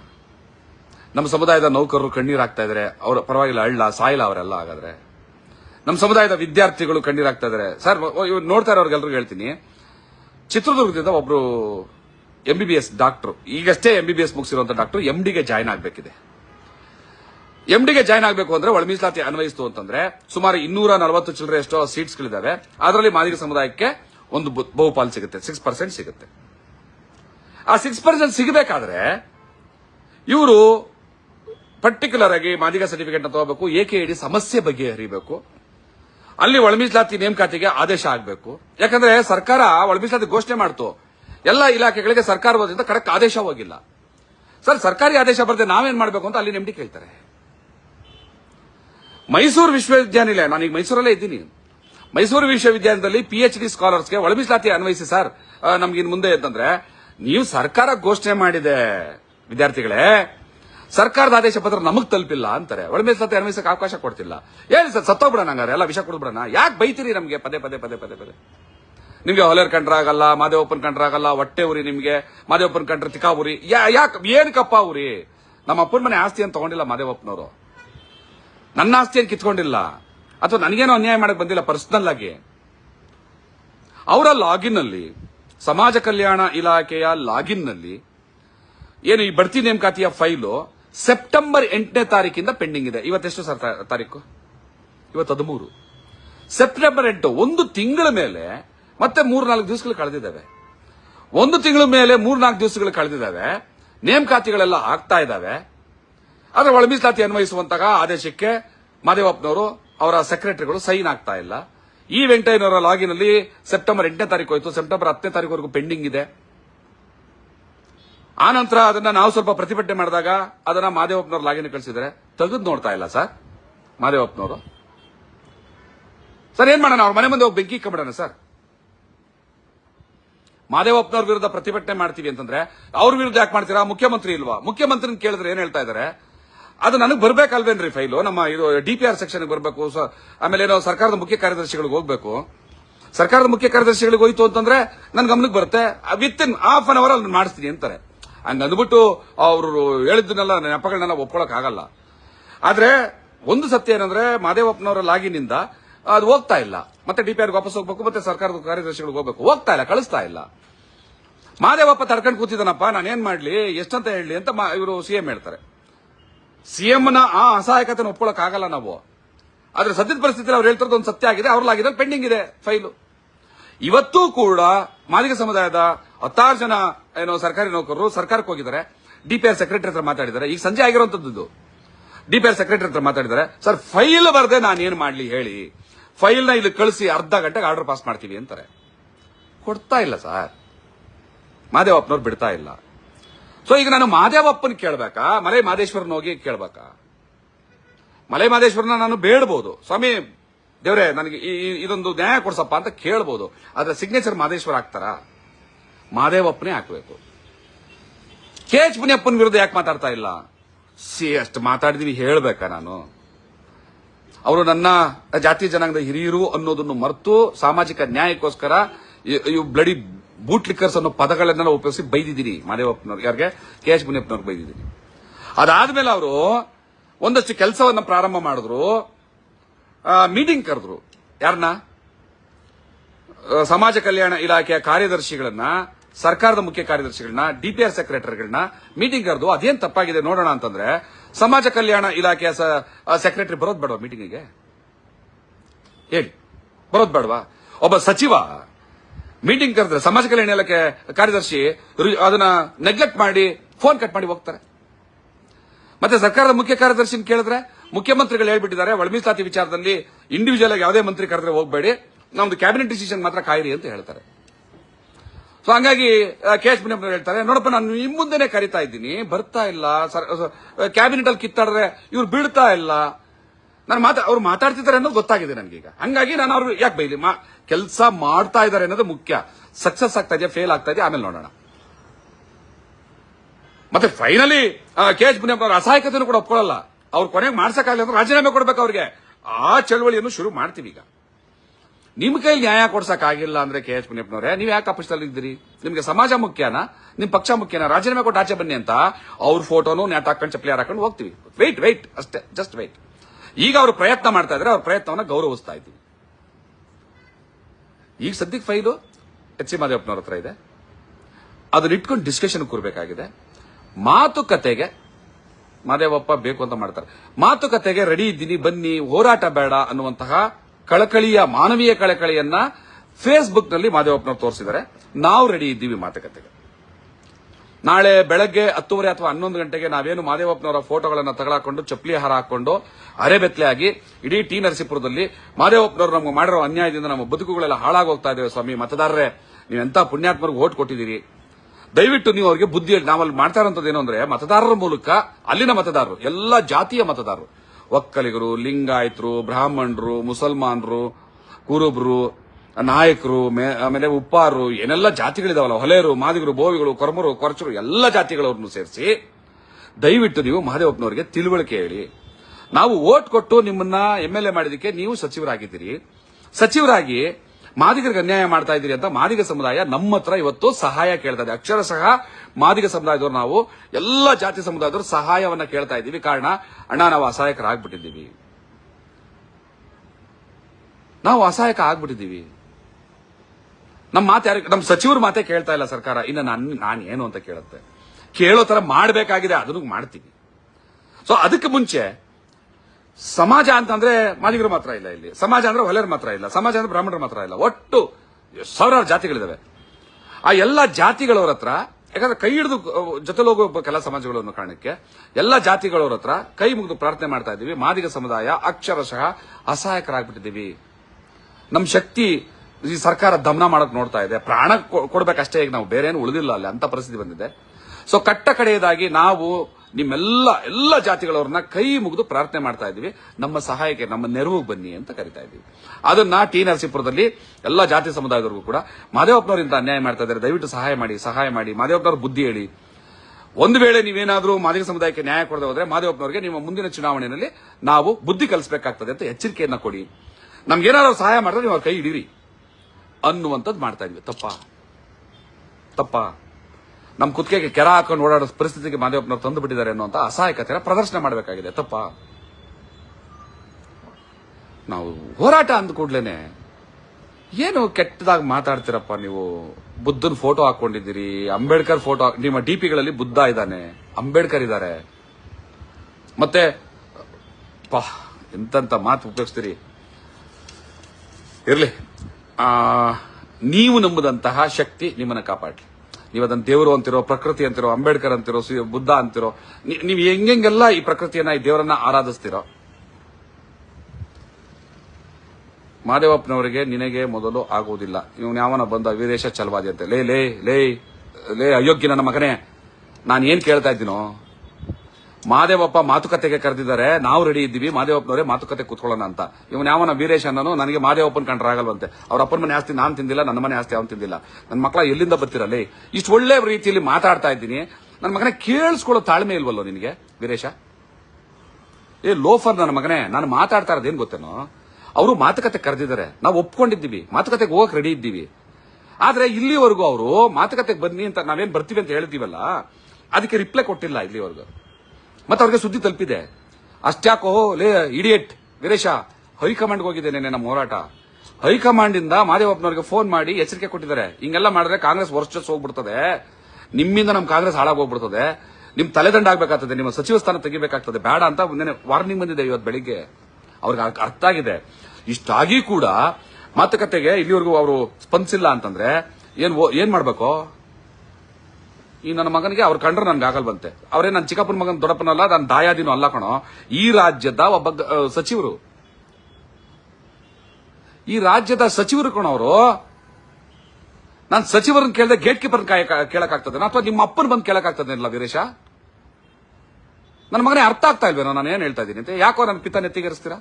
ನಮ್ಮ ಸಮುದಾಯದ ನೌಕರರು ಕಣ್ಣೀರಾಗ್ತಾ ಇದ್ರೆ ಅವರ ಪರವಾಗಿಲ್ಲ ಅಳ್ಳ ಸಾಯಿಲ್ಲ ಅವರೆಲ್ಲ ಹಾಗಾದ್ರೆ. ನಮ್ಮ ಸಮುದಾಯದ ವಿದ್ಯಾರ್ಥಿಗಳು ಕಣ್ಣೀರಾಗ್ತಾ ಇದಾರೆ. ಸರ್ ಇವ್ರು ನೋಡ್ತಾ ಇರೋರ್ಗೆಲ್ರಿಗೂ ಹೇಳ್ತೀನಿ. ಚಿತ್ರದುರ್ಗದಿಂದ ಒಬ್ರು M B B S doctor ಈಗಷ್ಟೇ ಎಂ ಬಿ ಬಿ ಎಸ್ ಮುಗಿಸಿರುವಂತ ಡಾಕ್ಟರ್ ಎಂ ಡಿಗೆ ಜಾಯ್ನ್ ಆಗಬೇಕಿದೆ. ಎಂ ಡಿಗೆ ಜಾಯ್ನ್ ಆಗಬೇಕು ಅಂದ್ರೆ ಒಳ ಮೀಸಲಾತಿ ಅನ್ವಯಿಸ್ತು ಅಂತಂದ್ರೆ ಸುಮಾರು ಇನ್ನೂರ ನಲವತ್ತು ಚಿಲ್ಲರೆ ಎಷ್ಟೋ ಸೀಟ್ಸ್ಗಳಿದಾವೆ ಅದರಲ್ಲಿ ಮಾದಿಗ ಸಮುದಾಯಕ್ಕೆ ಒಂದು ಬಹುಪಾಲು ಸಿಗುತ್ತೆ ಸಿಕ್ಸ್ ಪರ್ಸೆಂಟ್ ಸಿಗುತ್ತೆ. ಆ ಸಿಕ್ಸ್ ಪರ್ಸೆಂಟ್ ಸಿಗಬೇಕಾದ್ರೆ ಇವರು ಪರ್ಟಿಕ್ಯುಲರ್ ಆಗಿ ಮಾದಿಗ ಸರ್ಟಿಫಿಕೇಟ್ ತಗೋಬೇಕು ಏಕೆ ಇಡಿ ಸಮಸ್ಯೆ ಬಗೆಹರಿಬೇಕು ಅಲ್ಲಿ ಒಳಮೀಸಲಾತಿ ನೇಮಕಾತಿಗೆ ಆದೇಶ ಆಗಬೇಕು. ಯಾಕಂದ್ರೆ ಸರ್ಕಾರ ಒಳಮೀಸಲಾತಿ ಘೋಷಣೆ ಮಾಡ್ತು. ಎಲ್ಲ ಇಲಾಖೆಗಳಿಗೆ ಸರ್ಕಾರ ವತಿಯಿಂದ ಕರೆಕ್ಟ್ ಆದೇಶ ಹೋಗಿಲ್ಲ. ಸರ್, ಸರ್ಕಾರಿ ಆದೇಶ ಬರದೆ ನಾವೇನ್ ಮಾಡಬೇಕು ಅಂತ ಅಲ್ಲಿ ನೆಮ್ಮದಿ ಕೇಳ್ತಾರೆ. ಮೈಸೂರು ವಿಶ್ವವಿದ್ಯಾನಿಲಯ, ನಾನೀಗ ಮೈಸೂರಲ್ಲೇ ಇದ್ದೀನಿ. ಮೈಸೂರು ವಿಶ್ವವಿದ್ಯಾಲಯದಲ್ಲಿ ಪಿ ಎಚ್ ಡಿ ಸ್ಕಾಲರ್ಸ್ಗೆ ಒಳಮೀಸಲಾತಿ ಅನ್ವಯಿಸಿ ಸರ್. ನಮ್ಗೆ ಇನ್ನು ಮುಂದೆ ಅಂತಂದ್ರೆ ನೀವು ಸರ್ಕಾರ ಘೋಷಣೆ ಮಾಡಿದೆ, ವಿದ್ಯಾರ್ಥಿಗಳೇ. ಸರ್ಕಾರದ ಆದೇಶ ಪತ್ರ ನಮಗ್ ತಲುಪಿಲ್ಲ ಅಂತಾರೆ. ಒಳಮೆ ಅನ್ವಯಿಸಕ್ಕೆ ಅವಕಾಶ ಕೊಡ್ತಿಲ್ಲ. ಹೇಳಿ ಸರ್ ಸತ್ತೋಗ್ಬಿಡೋಣ ಹಂಗಾರೆ? ಎಲ್ಲ ವಿಷಯ ಕೊಡ್ಬಿಡೋಣ ಯಾಕೆ ಬೈತೀರಿ ನಮಗೆ? ಪದೇ ಪದೇ ಪದೇ ಪದೇ ಪದೇ. ನಿಮಗೆ ಹೊಲೇರ್ ಕಂಡ್ರಾಗಲ್ಲ ಮಾದೇವಪ್ಪನ ಕಂಡ್ರಾಗಲ್ಲ, ಹೊಟ್ಟೆ ಉರಿ ನಿಮಗೆ. ಮಾದೇವಪ್ಪನ ಕಂಡ್ರೆ ತಿಕಾ ಉರಿ. ಯಾಕೆ ಏನು ಏನಕ್ಕಪ್ಪ ಉರಿ? ನಮ್ಮ ಅಪ್ಪನ ಮನೆ ಆಸ್ತಿ ಅಂತ ತಗೊಂಡಿಲ್ಲ ಮಾದೇವಪ್ಪನವರು ನನ್ನ ಆಸ್ತಿಯನ್ನು ಕಿತ್ಕೊಂಡಿಲ್ಲ. ಅಥವಾ ನನಗೇನೋ ಅನ್ಯಾಯ ಮಾಡಕ್ ಬಂದಿಲ್ಲ ಪರ್ಸನಲ್ ಆಗಿ. ಅವರ ಲಾಗಿನ್ ಅಲ್ಲಿ ಸಮಾಜ ಕಲ್ಯಾಣ ಇಲಾಖೆಯ ಲಾಗಿನ್ನಲ್ಲಿ ಏನು ಈ ಬಡ್ತಿ ನೇಮಕಾತಿಯ ಫೈಲು ಸೆಪ್ಟೆಂಬರ್ ಎಂಟನೇ ತಾರೀಕಿಂದ ಪೆಂಡಿಂಗ್ ಇದೆ. ಇವತ್ತೆಷ್ಟು ಸರ್ ತಾರೀಕು? ಇವತ್ತು ಹದಿಮೂರು. ಸೆಪ್ಟೆಂಬರ್ ಎಂಟು, ಒಂದು ತಿಂಗಳ ಮೇಲೆ ಮತ್ತೆ ಮೂರ್ನಾಲ್ಕು ದಿವಸಗಳು ಕಳೆದಿದ್ದಾವೆ. ಒಂದು ತಿಂಗಳ ಮೇಲೆ ಮೂರ್ನಾಲ್ಕು ದಿವಸಗಳು ಕಳೆದಿದ್ದಾವೆ. ನೇಮಕಾತಿಗಳೆಲ್ಲ ಆಗ್ತಾ ಇದ್ದಾವೆ. ಆದರೆ ಒಳ ಮೀಸಲಾತಿ ಅನ್ವಯಿಸುವಂತಹ ಆದೇಶಕ್ಕೆ ಮಾದೇವಪ್ಪನವರು ಅವರ ಸೆಕ್ರೆಟರಿಗಳು ಸೈನ್ ಆಗ್ತಾ ಇಲ್ಲ. ಈ ವೆಂಕಟಯ್ಯನವರ ಲಾಗಿನಲ್ಲಿ ಸೆಪ್ಟೆಂಬರ್ ಎಂಟನೇ ತಾರೀಕು ಹೋಯಿತು ಸೆಪ್ಟೆಂಬರ್ ಹತ್ತನೇ ತಾರೀಕುವರೆಗೂ ಪೆಂಡಿಂಗ್ ಇದೆ. ಆ ನಂತರ ಅದನ್ನ ನಾವು ಸ್ವಲ್ಪ ಪ್ರತಿಭಟನೆ ಮಾಡಿದಾಗ ಅದನ್ನ ಮಾದೇವಪ್ಪನವ್ರ ಲಾಗಿನ್ ಕಳಿಸಿದ್ರೆ ತೆಗೆದು ನೋಡ್ತಾ ಇಲ್ಲ ಸರ್. ಮಾದೇವಪ್ಪನವರು. ಸರ್, ಏನ್ ಮಾಡೋಣ? ಅವ್ರ ಮನೆ ಮುಂದೆ ಹೋಗಿ ಬೆಂಕಿ ಇಕ್ಕಬಿಡೋಣ ಸರ್. ಮಾದೇವಪ್ಪನವ್ರ ವಿರುದ್ಧ ಪ್ರತಿಭಟನೆ ಮಾಡ್ತೀವಿ ಅಂತಂದ್ರೆ ಅವ್ರ ವಿರುದ್ಧ ಯಾಕೆ ಮಾಡ್ತೀರಾ? ಮುಖ್ಯಮಂತ್ರಿ ಇಲ್ವಾ? ಮುಖ್ಯಮಂತ್ರಿನ ಕೇಳಿದ್ರೆ ಏನ್ ಹೇಳ್ತಾ ಇದಾರೆ ಅದು ನನಗೆ ಬರ್ಬೇಕಲ್ವೇನ್ರಿ ಫೈಲು? ನಮ್ಮ ಇದು ಡಿ ಪಿ ಆರ್ ಸೆಕ್ಷನ್ ಬರಬೇಕು ಆಮೇಲೆ ಏನೋ ಸರ್ಕಾರದ ಮುಖ್ಯ ಕಾರ್ಯದರ್ಶಿಗಳಿಗೆ ಹೋಗ್ಬೇಕು. ಸರ್ಕಾರದ ಮುಖ್ಯ ಕಾರ್ಯದರ್ಶಿಗಳಿಗೆ ಹೋಯ್ತು ಅಂತಂದ್ರೆ ನನ್ ಗಮನಕ್ಕೆ ಬರುತ್ತೆ. Within half an hour ಅಲ್ಲಿ ಮಾಡಿಸ್ತೀನಿ ಅಂತಾರೆ. ಹಂಗ ಅಂದ್ಬಿಟ್ಟು ಅವರು ಹೇಳಿದ್ದನ್ನೆಲ್ಲ ನೆನಪಗಳನ್ನೆಲ್ಲ ಒಪ್ಕೊಳಕ್ ಆಗಲ್ಲ ಆದ್ರೆ ಒಂದು ಸತ್ಯ ಏನಂದ್ರೆ ಮಾದೇವಪ್ಪನವರ ಲಾಗಿನಿಂದ ಅದು ಹೋಗ್ತಾ ಇಲ್ಲ. ಮತ್ತೆ ಡಿಪಿಆರ್ ವಾಪಸ್ ಹೋಗ್ಬೇಕು, ಮತ್ತೆ ಸರ್ಕಾರದ ಕಾರ್ಯದರ್ಶಿಗಳಿಗೆ ಹೋಗ್ಬೇಕು. ಹೋಗ್ತಾ ಇಲ್ಲ, ಕಳಿಸ್ತಾ ಇಲ್ಲ. ಮಾದೇವಪ್ಪ ತಡ್ಕೊಂಡು ಕೂತಿದ್ದಾನಪ್ಪ, ನಾನೇನ್ ಮಾಡ್ಲಿ, ಎಷ್ಟಂತ ಹೇಳಿ ಅಂತ ಇವರು ಸಿಎಂ ಹೇಳ್ತಾರೆ. ಸಿಎಂನ ಆ ಅಸಹಾಯಕತೆಯನ್ನು ಒಪ್ಕೊಳಕ್ ಆಗಲ್ಲ ನಾವು. ಆದ್ರೆ ಸದ್ಯದ ಪರಿಸ್ಥಿತಿಯಲ್ಲಿ ಅವ್ರು ಹೇಳ್ತಿರೋದು ಒಂದು ಸತ್ಯ ಆಗಿದೆ, ಅವ್ರಲ್ಲಾಗಿದೆ ಪೆಂಡಿಂಗ್ ಇದೆ ಫೈಲು. ಇವತ್ತೂ ಕೂಡ ಮಾದಿಗ ಸಮುದಾಯದ ಹತ್ತಾರು ಜನ ಏನೋ ಸರ್ಕಾರಿ ನೌಕರರು ಸರ್ಕಾರಕ್ಕೆ ಹೋಗಿದ್ದಾರೆ. ಡಿಪಿಆರ್ ಸೆಕ್ರೆಟರಿ ಹತ್ರ ಮಾತಾಡಿದ್ದಾರೆ. ಈಗ ಸಂಜೆ ಆಗಿರುವಂತದ್ದು ಡಿಪಿಆರ್ ಸೆಕ್ರೆಟರಿ ಹತ್ರ ಮಾತಾಡಿದ್ದಾರೆ. ಸರ್, ಫೈಲ್ ಬರದೆ ನಾನು ಏನ್ ಮಾಡ್ಲಿ ಹೇಳಿ. ಫೈಲ್ನ ಇಲ್ಲಿ ಕಳಿಸಿ ಅರ್ಧ ಗಂಟೆಗೆ ಆರ್ಡರ್ ಪಾಸ್ ಮಾಡ್ತೀವಿ ಅಂತಾರೆ. ಕೊಡ್ತಾ ಇಲ್ಲ ಸರ್. ಮಾದೇವಪ್ಪನವ್ರು ಬಿಡ್ತಾ ಇಲ್ಲ. ಸೊ ಈಗ ನಾನು ಮಾದೇವಪ್ಪನ ಕೇಳ್ಬೇಕಾ? ಮಲೆ ಮಾದೇಶ್ವರನ ಹೋಗಿ ಕೇಳ್ಬೇಕಾ? ಮಲೆ ಮಾದೇಶ್ವರನ ನಾನು ಬೇಡಬಹುದು ಸ್ವಾಮಿ, ದೇವ್ರೆ, ನನಗೆ ಇದೊಂದು ನ್ಯಾಯ ಕೊಡ್ಸಪ್ಪ ಅಂತ ಕೇಳ್ಬೋದು. ಆದ್ರೆ ಸಿಗ್ನೇಚರ್ ಮಾದೇಶ್ವರ ಹಾಕ್ತಾರ ಮಾದೇವಪ್ಪನೇ ಹಾಕಬೇಕು ಕೆ ಎಚ್ ಮುನಿಯಪ್ಪನ ವಿರುದ್ಧ ಯಾಕೆ ಮಾತಾಡ್ತಾ ಇಲ್ಲ? ಸಿ, ಅಷ್ಟು ಮಾತಾಡಿದೀವಿ ಹೇಳ್ಬೇಕಾ ನಾನು? ಅವರು ನನ್ನ ಜಾತಿ ಜನಾಂಗದ ಹಿರಿಯರು ಅನ್ನೋದನ್ನು ಮರೆತು ಸಾಮಾಜಿಕ ನ್ಯಾಯಕ್ಕೋಸ್ಕರ ಇವು ಬ್ಲಡಿ ಬೂಟ್ ಲಿಕ್ಕರ್ಸ್ ಅನ್ನೋ ಪದಗಳನ್ನೆಲ್ಲ ಉಪಯೋಗಿಸಿ ಬೈದಿದ್ದೀನಿ, ಮಾದೇವಪ್ಪನವ್ರು, ಯಾರಿಗೆ? ಕೆ ಎಚ್ ಮುನಿಯಪ್ಪನವ್ರಿಗೆ ಬೈದಿದ್ದೀನಿ. ಅದಾದ್ಮೇಲೆ ಅವರು ಒಂದಷ್ಟು ಕೆಲಸವನ್ನ ಪ್ರಾರಂಭ ಮಾಡಿದ್ರು. ಮೀಟಿಂಗ್ ಕರೆದ್ರು. ಯಾರನ್ನ ಸಮಾಜ ಕಲ್ಯಾಣ ಇಲಾಖೆಯ ಕಾರ್ಯದರ್ಶಿಗಳನ್ನ, ಸರ್ಕಾರದ ಮುಖ್ಯ ಕಾರ್ಯದರ್ಶಿಗಳನ್ನ ಡಿಪಿಆರ್ ಸೆಕ್ರೆಟರಿಗಳನ್ನ ಮೀಟಿಂಗ್ ಕರೆದು, ಅದೇನ್ ತಪ್ಪಾಗಿದೆ ನೋಡೋಣ ಅಂತಂದ್ರೆ, ಸಮಾಜ ಕಲ್ಯಾಣ ಇಲಾಖೆಯ ಸೆಕ್ರೆಟರಿ ಬರೋದ್ ಬೇಡವಾ ಮೀಟಿಂಗಿಗೆ ಹೇಳಿ. ಬರೋದ್ ಬೇಡವಾ? ಒಬ್ಬ ಸಚಿವ ಮೀಟಿಂಗ್ ಕರೆದ್ರೆ, ಸಮಾಜ ಕಲ್ಯಾಣ ಇಲಾಖೆ ಕಾರ್ಯದರ್ಶಿ ಅದನ್ನ ನೆಗ್ಲೆಕ್ಟ್ ಮಾಡಿ ಫೋನ್ ಕಟ್ ಮಾಡಿ ಹೋಗ್ತಾರೆ. ಮತ್ತೆ ಸರ್ಕಾರದ ಮುಖ್ಯ ಕಾರ್ಯದರ್ಶಿನ ಕೇಳಿದ್ರೆ, ಮುಖ್ಯಮಂತ್ರಿಗಳು ಹೇಳ್ಬಿಟ್ಟಿದ್ದಾರೆ, ಒಳಮೀಸಲಾತಿ ವಿಚಾರದಲ್ಲಿ ಇಂಡಿವಿಜುವಲ್ ಆಗಿ ಯಾವುದೇ ಮಂತ್ರಿ ಕರೆದ್ರೆ ಹೋಗಬೇಡಿ, ನಮ್ದು ಕ್ಯಾಬಿನೆಟ್ ಡಿಸಿಷನ್ ಮಾತ್ರ ಕಾಯಿರಿ ಅಂತ ಹೇಳ್ತಾರೆ. ಸೊ ಹಂಗಾಗಿ ಕೆ ಎಚ್ ಮುನಿಯಪ್ಪನವ್ರು ಹೇಳ್ತಾರೆ, ನೋಡಪ್ಪ, ನಾನು ನಿಮ್ ಮುಂದೆನೆ ಕರಿತಾ ಇದ್ದೀನಿ, ಬರ್ತಾ ಇಲ್ಲ ಕ್ಯಾಬಿನೆಟ್ ಅಲ್ಲಿ ಕಿತ್ತಾಡ್ರೆ ಇವ್ರು ಬೀಳ್ತಾ ಇಲ್ಲ ನಾನು ಮಾತಾ, ಅವ್ರು ಮಾತಾಡ್ತಿದ್ದಾರೆ ಅನ್ನೋದು ಗೊತ್ತಾಗಿದೆ ನನಗೀಗ. ಹಂಗಾಗಿ ನಾನು ಅವ್ರು ಯಾಕೆ ಬೈಲಿ? ಕೆಲಸ ಮಾಡ್ತಾ ಇದ್ದಾರೆ ಅನ್ನೋದು ಮುಖ್ಯ. ಸಕ್ಸಸ್ ಆಗ್ತಾ ಇದೆಯಾ, ಫೇಲ್ ಆಗ್ತಾ ಇದೆಯಾ, ಆಮೇಲೆ ನೋಡೋಣ. ಮತ್ತೆ ಫೈನಲಿ ಕೆ. ಎಚ್. ಮುನಿಯಪ್ಪನವರ ಅಸಹಾಯಕತೆಯನ್ನು ಕೂಡ ಒಪ್ಕೊಳ್ಳಲ್ಲ. ಅವ್ರು ಕೊನೆಗೆ ಮಾಡ್ಸಕ್ಕಾಗಲಿ ಅಂದ್ರೆ ರಾಜೀನಾಮೆ ಕೊಡ್ಬೇಕು ಅವ್ರಿಗೆ. ಆ ಚಳವಳಿಯನ್ನು ಶುರು ಮಾಡ್ತೀವಿ ಈಗ. ನಿಮ್ ಕೈಲಿ ನ್ಯಾಯ ಕೊಡ್ಸಕ್ ಆಗಿಲ್ಲ ಅಂದ್ರೆ ಕೆ. ಎಚ್. ಮುನಿಯಪ್ಪನವರೇ ನೀವು ಯಾಕೆ ಅಪಕ್ಷದಲ್ಲಿ ಇದ್ದೀರಿ? ನಿಮ್ಗೆ ಸಮಾಜ ಮುಖ್ಯನಾ? ನಿಮ್ ಪಕ್ಷ ಮುಖ್ಯನಾ? ರಾಜೀನಾಮೆ ಕೊಟ್ಟು ಆಚೆ ಬನ್ನಿ ಅಂತ ಅವ್ರ ಫೋಟೋನು ನೆಟ್ ಹಾಕೊಂಡು ಚಪ್ಪಲಿ ಹಾಕೊಂಡು ಹೋಗ್ತೀವಿ. ವೈಟ್ ವೆಯ್ಟ್ ಅಷ್ಟೇ. ಜಸ್ಟ್ ವೆಯ್ಟ್ ಈಗ ಅವರು ಪ್ರಯತ್ನ ಮಾಡ್ತಾ ಇದ್ರೆ ಅವ್ರ ಪ್ರಯತ್ನವನ್ನು ಗೌರವಿಸ್ತಾ ಇದ್ದೀವಿ. ಈಗ ಸದ್ಯಕ್ಕೆ ಫೈಲು ಎಚ್ ಸಿ ಮಾದೇವಪ್ಪನವ್ರ ಹತ್ರ ಇದೆ. ಅದನ್ನ ಇಟ್ಕೊಂಡು ಡಿಸ್ಕಷನ್ ಕೂರ್ಬೇಕಾಗಿದೆ. ಮಾತುಕತೆಗೆ ಮಾದೇವಪ್ಪ ಬೇಕು ಅಂತ ಮಾಡ್ತಾರೆ. ಮಾತುಕತೆಗೆ ರೆಡಿ ಇದ್ದೀನಿ, ಬನ್ನಿ, ಹೋರಾಟ ಬೇಡ ಅನ್ನುವಂತಹ ಕಳಕಳಿಯ, ಮಾನವೀಯ ಕಳಕಳಿಯನ್ನ ಫೇಸ್ಬುಕ್ನಲ್ಲಿ ಮಾದೇವಪ್ಪನವ್ರು ತೋರಿಸಿದ್ದಾರೆ. ನಾವು ರೆಡಿ ಇದ್ದೀವಿ ಮಾತುಕತೆಗೆ. ನಾಳೆ ಬೆಳಗ್ಗೆ ಹತ್ತುವರೆ ಅಥವಾ ಹನ್ನೊಂದು ಗಂಟೆಗೆ ನಾವೇನು ಮಾದೇವಪ್ಪನವರ ಫೋಟೋಗಳನ್ನು ತಗೊಳಾಕೊಂಡು ಚಪ್ಪಲಿ ಹಾರ ಹಾಕೊಂಡು ಆಗಿ ಇಡೀ ಟಿ ನರಸೀಪುರದಲ್ಲಿ ಮಾದೇವಪ್ಪನವರು ನಮಗೆ ಮಾಡಿರೋ ಅನ್ಯಾಯದಿಂದ ನಮ್ಮ ಬದುಕುಗಳೆಲ್ಲ ಹಾಳಾಗೋಗ್ತಾ ಇದ್ದೇವೆ ಸ್ವಾಮಿ. ಮತದಾರರೇ, ನೀವೆಂತ ಪುಣ್ಯಾತ್ಮರಿಗೆ ಓಟ್ ಕೊಟ್ಟಿದ್ದೀರಿ? ದಯವಿಟ್ಟು ನೀವು ಅವರಿಗೆ ಬುದ್ಧಿ ಹೇಳಿ ನಾವಲ್ಲಿ ಮಾಡ್ತಾ ಇರೋಂಥದ್ದು ಏನು ಅಂದ್ರೆ ಮತದಾರರ ಮೂಲಕ ಅಲ್ಲಿನ ಮತದಾರರು, ಎಲ್ಲ ಜಾತಿಯ ಮತದಾರರು, ಒಕ್ಕಲಿಗರು, ಲಿಂಗಾಯತರು, ಬ್ರಾಹ್ಮಣರು, ಮುಸಲ್ಮಾನರು, ಕುರುಬ್ರು ನಾಯಕರು ಆಮೇಲೆ ಉಪ್ಪಾರು, ಏನೆಲ್ಲ ಜಾತಿಗಳಿದಾವಲ್ಲ, ಹೊಲೆಯರು, ಮಾದಿಗರು, ಬೋವಿಗಳು, ಕೊರಮರು, ಕೊರಚರು, ಎಲ್ಲ ಜಾತಿಗಳವ್ರನ್ನು ಸೇರಿಸಿ, ದಯವಿಟ್ಟು ನೀವು ಮಹದೇವಪ್ಪನವರಿಗೆ ತಿಳುವಳಿಕೆ ಹೇಳಿ. ನಾವು ಓಟ್ ಕೊಟ್ಟು ನಿಮ್ಮನ್ನ ಎಂ ಎಲ್ ಎ ಮಾಡಿದಕ್ಕೆ ನೀವು ಸಚಿವರಾಗಿದ್ದೀರಿ. ಸಚಿವರಾಗಿ ಮಾದಿಗರಿಗೆ ಅನ್ಯಾಯ ಮಾಡ್ತಾ ಇದ್ದೀರಿ ಅಂತ ಮಾದಿಗ ಸಮುದಾಯ ನಮ್ಮ ಹತ್ರ ಇವತ್ತು ಸಹಾಯ ಕೇಳ್ತಾ ಇದೆ. ಅಕ್ಷರಶಃ ಮಾದಿಗ ಸಮುದಾಯದವರು ನಾವು, ಎಲ್ಲ ಜಾತಿ ಸಮುದಾಯದವರು ಸಹಾಯವನ್ನ ಕೇಳ್ತಾ ಇದ್ದೀವಿ. ಕಾರಣ, ಅಣ್ಣ, ನಾವು ಅಸಹಾಯಕರಾಗ್ಬಿಟ್ಟಿದ್ದೀವಿ. ನಾವು ಅಸಹಾಯಕ ಆಗ್ಬಿಟ್ಟಿದ್ದೀವಿ. ನಮ್ಮ ಮಾತು ಯಾರು ನಮ್ಮ ಸಚಿವರು ಮಾತೇ ಕೇಳ್ತಾ ಇಲ್ಲ ಸರ್ಕಾರ. ಇನ್ನು ನಾನು ನಾನು ಏನು ಅಂತ ಕೇಳುತ್ತೆ. ಕೇಳೋ ತರ ಮಾಡಬೇಕಾಗಿದೆ, ಅದನ್ನು ಮಾಡ್ತೀನಿ. ಸೊ ಅದಕ್ಕೆ ಮುಂಚೆ, ಸಮಾಜ ಅಂತಂದ್ರೆ ಮಾದಿಗರು ಮಾತ್ರ ಇಲ್ಲ ಇಲ್ಲಿ. ಸಮಾಜ ಅಂದ್ರೆ ಹೊಲೆಯರು ಮಾತ್ರ ಇಲ್ಲ. ಸಮಾಜ ಅಂದ್ರೆ ಬ್ರಾಹ್ಮಣರು ಮಾತ್ರ ಇಲ್ಲ. ಒಟ್ಟು ಸಾವಿರಾರು ಜಾತಿಗಳಿದಾವೆ. ಆ ಎಲ್ಲ ಜಾತಿಗಳವ್ರ ಹತ್ರ, ಯಾಕಂದ್ರೆ ಕೈ ಹಿಡಿದು ಜೊತೆ ಹೋಗೋ ಕೆಲ ಸಮಾಜಗಳು ಅನ್ನೋ ಕಾರಣಕ್ಕೆ, ಎಲ್ಲ ಜಾತಿಗಳವ್ರ ಹತ್ರ ಕೈ ಮುಗಿದು ಪ್ರಾರ್ಥನೆ ಮಾಡ್ತಾ ಇದ್ದೀವಿ. ಮಾದಿಗ ಸಮುದಾಯ, ಅಕ್ಷರಶಃ ಅಸಹಾಯಕರಾಗ್ಬಿಟ್ಟಿದ್ದೀವಿ. ನಮ್ಮ ಶಕ್ತಿ ಈ ಸರ್ಕಾರ ದಮನ ಮಾಡಕ್ ನೋಡ್ತಾ ಇದೆ. ಪ್ರಾಣ ಕೊಡ್ಬೇಕಷ್ಟೇ ಈಗ ನಾವು ಬೇರೆ ಏನು ಉಳಿದಿಲ್ಲ ಅಲ್ಲಿ ಅಂತ ಪರಿಸ್ಥಿತಿ ಬಂದಿದೆ. ಸೊ ಕಟ್ಟ ಕಡೆಯದಾಗಿ ನಾವು ನಿಮ್ಮೆಲ್ಲ, ಎಲ್ಲ ಜಾತಿಗಳವ್ರನ್ನ ಕೈ ಮುಗಿದು ಪ್ರಾರ್ಥನೆ ಮಾಡ್ತಾ ಇದ್ದೀವಿ. ನಮ್ಮ ಸಹಾಯಕ್ಕೆ, ನಮ್ಮ ನೆರವಿಗೆ ಬನ್ನಿ ಅಂತ ಕರಿತಾ ಇದ್ದೀವಿ. ಅದನ್ನ ಟಿ ನರಸೀಪುರದಲ್ಲಿ ಎಲ್ಲ ಜಾತಿ ಸಮುದಾಯದವ್ರಿಗೂ ಕೂಡ ಮಾದೇವಪ್ಪನವರಿಂದ ಅನ್ಯಾಯ ಮಾಡ್ತಾ ಇದ್ದಾರೆ. ದಯವಿಟ್ಟು ಸಹಾಯ ಮಾಡಿ ಸಹಾಯ ಮಾಡಿ. ಮಾದೇವಪ್ಪನವ್ರ ಬುದ್ಧಿ ಹೇಳಿ. ಒಂದು ವೇಳೆ ನೀವೇನಾದರೂ ಮಾದಿಗ ಸಮುದಾಯಕ್ಕೆ ನ್ಯಾಯ ಕೊಡದೆ ಹೋದ್ರೆ ಮಾದೇವಪ್ಪನವರಿಗೆ ನಿಮ್ಮ ಮುಂದಿನ ಚುನಾವಣೆಯಲ್ಲಿ ನಾವು ಬುದ್ಧಿ ಕಲಿಸಬೇಕಾಗ್ತದೆ ಅಂತ ಎಚ್ಚರಿಕೆಯನ್ನ ಕೊಡಿ. ನಮ್ಗೇನಾದ್ರು ಸಹಾಯ ಮಾಡಿದ್ರೆ ನೀವು ಕೈ ಹಿಡೀರಿ. ಅನ್ನುವಂಥದ್ದು ಮಾಡ್ತಾ ಇದ್ವಿ. ತಪ್ಪ. ತಪ್ಪ. ನಮ್ಮ ಕುತ್ತಿಗೆಗೆ ಕೆರ ಹಾಕೊಂಡು ಓಡಾಡೋ ಪರಿಸ್ಥಿತಿಗೆ ಮಾದೇವಪ್ಪನವ್ರು ತಂದು ಬಿಟ್ಟಿದ್ದಾರೆ ಅನ್ನುವಂಥ ಅಸಹಾಯಕತೆಯ ಪ್ರದರ್ಶನ ಮಾಡಬೇಕಾಗಿದೆ. ತಪ್ಪ. ನಾವು ಹೋರಾಟ ಅಂದ ಕೂಡ್ಲೇನೆ, ಏನು ಕೆಟ್ಟದಾಗಿ ಮಾತಾಡ್ತೀರಪ್ಪ ನೀವು. ಬುದ್ಧನ ಫೋಟೋ ಹಾಕೊಂಡಿದ್ದೀರಿ, ಅಂಬೇಡ್ಕರ್ ಫೋಟೋ ನಿಮ್ಮ ಡಿ ಪಿಗಳಲ್ಲಿ ಬುದ್ಧ ಇದ್ದಾನೆ, ಅಂಬೇಡ್ಕರ್ ಇದ್ದಾರೆ. ಮತ್ತೆ, ಪಾ ಎಂತ ಮಾತು ಉಪಯೋಗಿಸ್ತೀರಿ? ಇರ್ಲಿ. ನೀವು ನಂಬುದಂತಹ ಶಕ್ತಿ ನಿಮ್ಮನ್ನ ಕಾಪಾಡಲಿ. ನೀವು ಅದನ್ನ ದೇವರು ಅಂತಿರೋ, ಪ್ರಕೃತಿ ಅಂತಿರೋ, ಅಂಬೇಡ್ಕರ್ ಅಂತಿರೋ ಬುದ್ಧ ಅಂತಿರೋ ನೀವು ಹೆಂಗೆಲ್ಲ ಈ ಪ್ರಕೃತಿಯನ್ನ, ಈ ದೇವರನ್ನ ಆರಾಧಿಸ್ತಿರೋ? ಮಾದೇವಪ್ಪನವರಿಗೆ ನಿನಗೆ ಮೊದಲು ಆಗುವುದಿಲ್ಲ. ಇವನು ಯಾವನ ಬಂದ ವಿದೇಶ ಚಲವಾದಿ ಅಂತ, ಲೇ ಲೇ ಲೇ ಲೇ, ಅಯೋಗ್ಯ ನನ್ನ ಮಗನೇ, ನಾನು ಏನ್ ಕೇಳ್ತಾ ಇದ್ದೀನೋ? ಮಾದೇವಪ್ಪ ಮಾತುಕತೆಗೆ ಕರೆದಿದ್ದಾರೆ, ನಾವು ರೆಡಿ ಇದ್ದೀವಿ, ಮಾದೇವಪ್ಪನವರೇ ಮಾತುಕತೆ ಕೂತ್ಕೊಳ್ಳೋಣ ಅಂತ. ಇವನ್ ಯಾವನ ವೀರೇಶ್ ಅನ್ನೋನು ನನಗೆ ಮಾದೇವಪ್ಪನ ಕಂಡ್ರೆ ಆಗಲ್ವಂತೆ. ಅವ್ರ ಅಪ್ಪನ ಮನೆ ಆಸ್ತಿ ನಾನು ತಿಂದಿಲ್ಲ, ನನ್ನ ಮನೆ ಆಸ್ತಿ ಅವನು ತಿಂದಿಲ್ಲ. ನನ್ನ ಮಕ್ಕಳ ಎಲ್ಲಿಂದ ಬರ್ತಿರಲಿ ಇಷ್ಟು ಒಳ್ಳೆ ರೀತಿಯಲ್ಲಿ ಮಾತಾಡ್ತಾ ಇದ್ದೀನಿ. ನನ್ನ ಮಗನೇ ಕೇಳಿಸ್ಕೊಳ್ಳೋ ತಾಳ್ಮೆ ಇಲ್ವಲ್ಲೋ ನಿನಗೆ, ವೀರೇಶ? ಏ, ಲೋಫರ್ ನನ್ನ ಮಗನೇ, ನಾನು ಮಾತಾಡ್ತಾ ಏನು ಗೊತ್ತೇನೋ? ಅವರು ಮಾತುಕತೆ ಕರೆದಿದ್ದಾರೆ. ನಾವು ಒಪ್ಕೊಂಡಿದ್ದೀವಿ. ಮಾತುಕತೆಗೆ ಹೋಗಕ್ ರೆಡಿ ಇದ್ದೀವಿ. ಆದ್ರೆ ಇಲ್ಲಿವರೆಗೂ ಅವರು ಮಾತುಕತೆಗೆ ಬನ್ನಿ ಅಂತ ನಾವೇನ್ ಬರ್ತೀವಿ ಅಂತ ಹೇಳ್ತೀವಲ್ಲ ಅದಕ್ಕೆ ರಿಪ್ಲೈ ಕೊಟ್ಟಿಲ್ಲ ಇಲ್ಲಿವರೆಗೂ. ಮತ್ತೆ ಅವ್ರಿಗೆ ಸುದ್ದಿ ತಲುಪಿದೆ. ಅಷ್ಟ್ಯಾಕೋ ಲೇ ಇಡಿಯಟ್, ವೀರೇಶ ಹೈಕಮಾಂಡ್ಗೆ ಹೋಗಿದೆ ನೆನ್ನೆ ನಮ್ಮ ಹೋರಾಟ. ಹೈಕಮಾಂಡ್ ಇಂದ ಮಾದೇವಪ್ಪನವರಿಗೆ ಫೋನ್ ಮಾಡಿ ಎಚ್ಚರಿಕೆ ಕೊಟ್ಟಿದ್ದಾರೆ. ಹಿಂಗೆಲ್ಲ ಮಾಡಿದ್ರೆ ಕಾಂಗ್ರೆಸ್ ವರ್ಷಸ್ ಹೋಗ್ಬಿಡ್ತದೆ. ನಿಮ್ಮಿಂದ ನಮ್ಮ ಕಾಂಗ್ರೆಸ್ ಹಾಳಾಗೋಗ್ಬಿಡ್ತದೆ. ನಿಮ್ ತಲೆದಂಡ ಆಗ್ಬೇಕಾಗ್ತದೆ, ನಿಮ್ಮ ಸಚಿವ ಸ್ಥಾನ ತೆಗಿಬೇಕಾಗ್ತದೆ. ಬೇಡ ಅಂತ ನೆನ್ನೆ ವಾರ್ನಿಂಗ್ ಬಂದಿದೆ ಇವತ್ತು ಬೆಳಿಗ್ಗೆ. ಅವ್ರಿಗೆ ಅರ್ಥ- ಆಗಿದೆ. ಇಷ್ಟಾಗಿ ಕೂಡ ಮಾತುಕತೆಗೆ ಇಲ್ಲಿವರೆಗೂ ಅವರು ಸ್ಪಂದಿಸಿಲ್ಲ ಅಂತಂದ್ರೆ ಏನ್ ಏನ್ ಮಾಡ್ಬೇಕು? ಈ ನನ್ನ ಮಗನಿಗೆ ಅವ್ರು ಕಂಡ್ರೆ ನನ್ಗೆ ಆಗಲ್ವಂತೆ. ಅವರೇ ನನ್ನ ಚಿಕ್ಕಪ್ಪನ ಮಗನ ದೊಡ್ಡಪ್ಪನಲ್ಲ, ನಾನು ದಾಯಾದಿನೂ ಅಲ್ಲ ಕಣೋ. ಈ ರಾಜ್ಯದ ಒಬ್ಬ ಸಚಿವರು. ಈ ರಾಜ್ಯದ ಸಚಿವರು ಕಣವರು ನಾನು ಸಚಿವರನ್ನ ಕೇಳಿದೆ ಗೇಟ್ ಕೀಪರ್ ಕೇಳಕ್ಕಾಗ್ತದೆ ಅಥವಾ ನಿಮ್ಮ ಅಪ್ಪನ ಬಂದು ಕೇಳಕ್ಕಾಗ್ತದೆ ಇಲ್ಲ ವೀರೇಶ? ನನ್ನ ಮಗನೇ ಅರ್ಥ ಆಗ್ತಾ ಇಲ್ವೇನೋ? ನಾನು ಏನ್ ಹೇಳ್ತಾ ಇದ್ದೀನಿ ಅಂತ. ಯಾಕೋ ನನ್ನ ಪಿತ ನೆತ್ತಿಗೇರಿಸ್ತೀರಾ?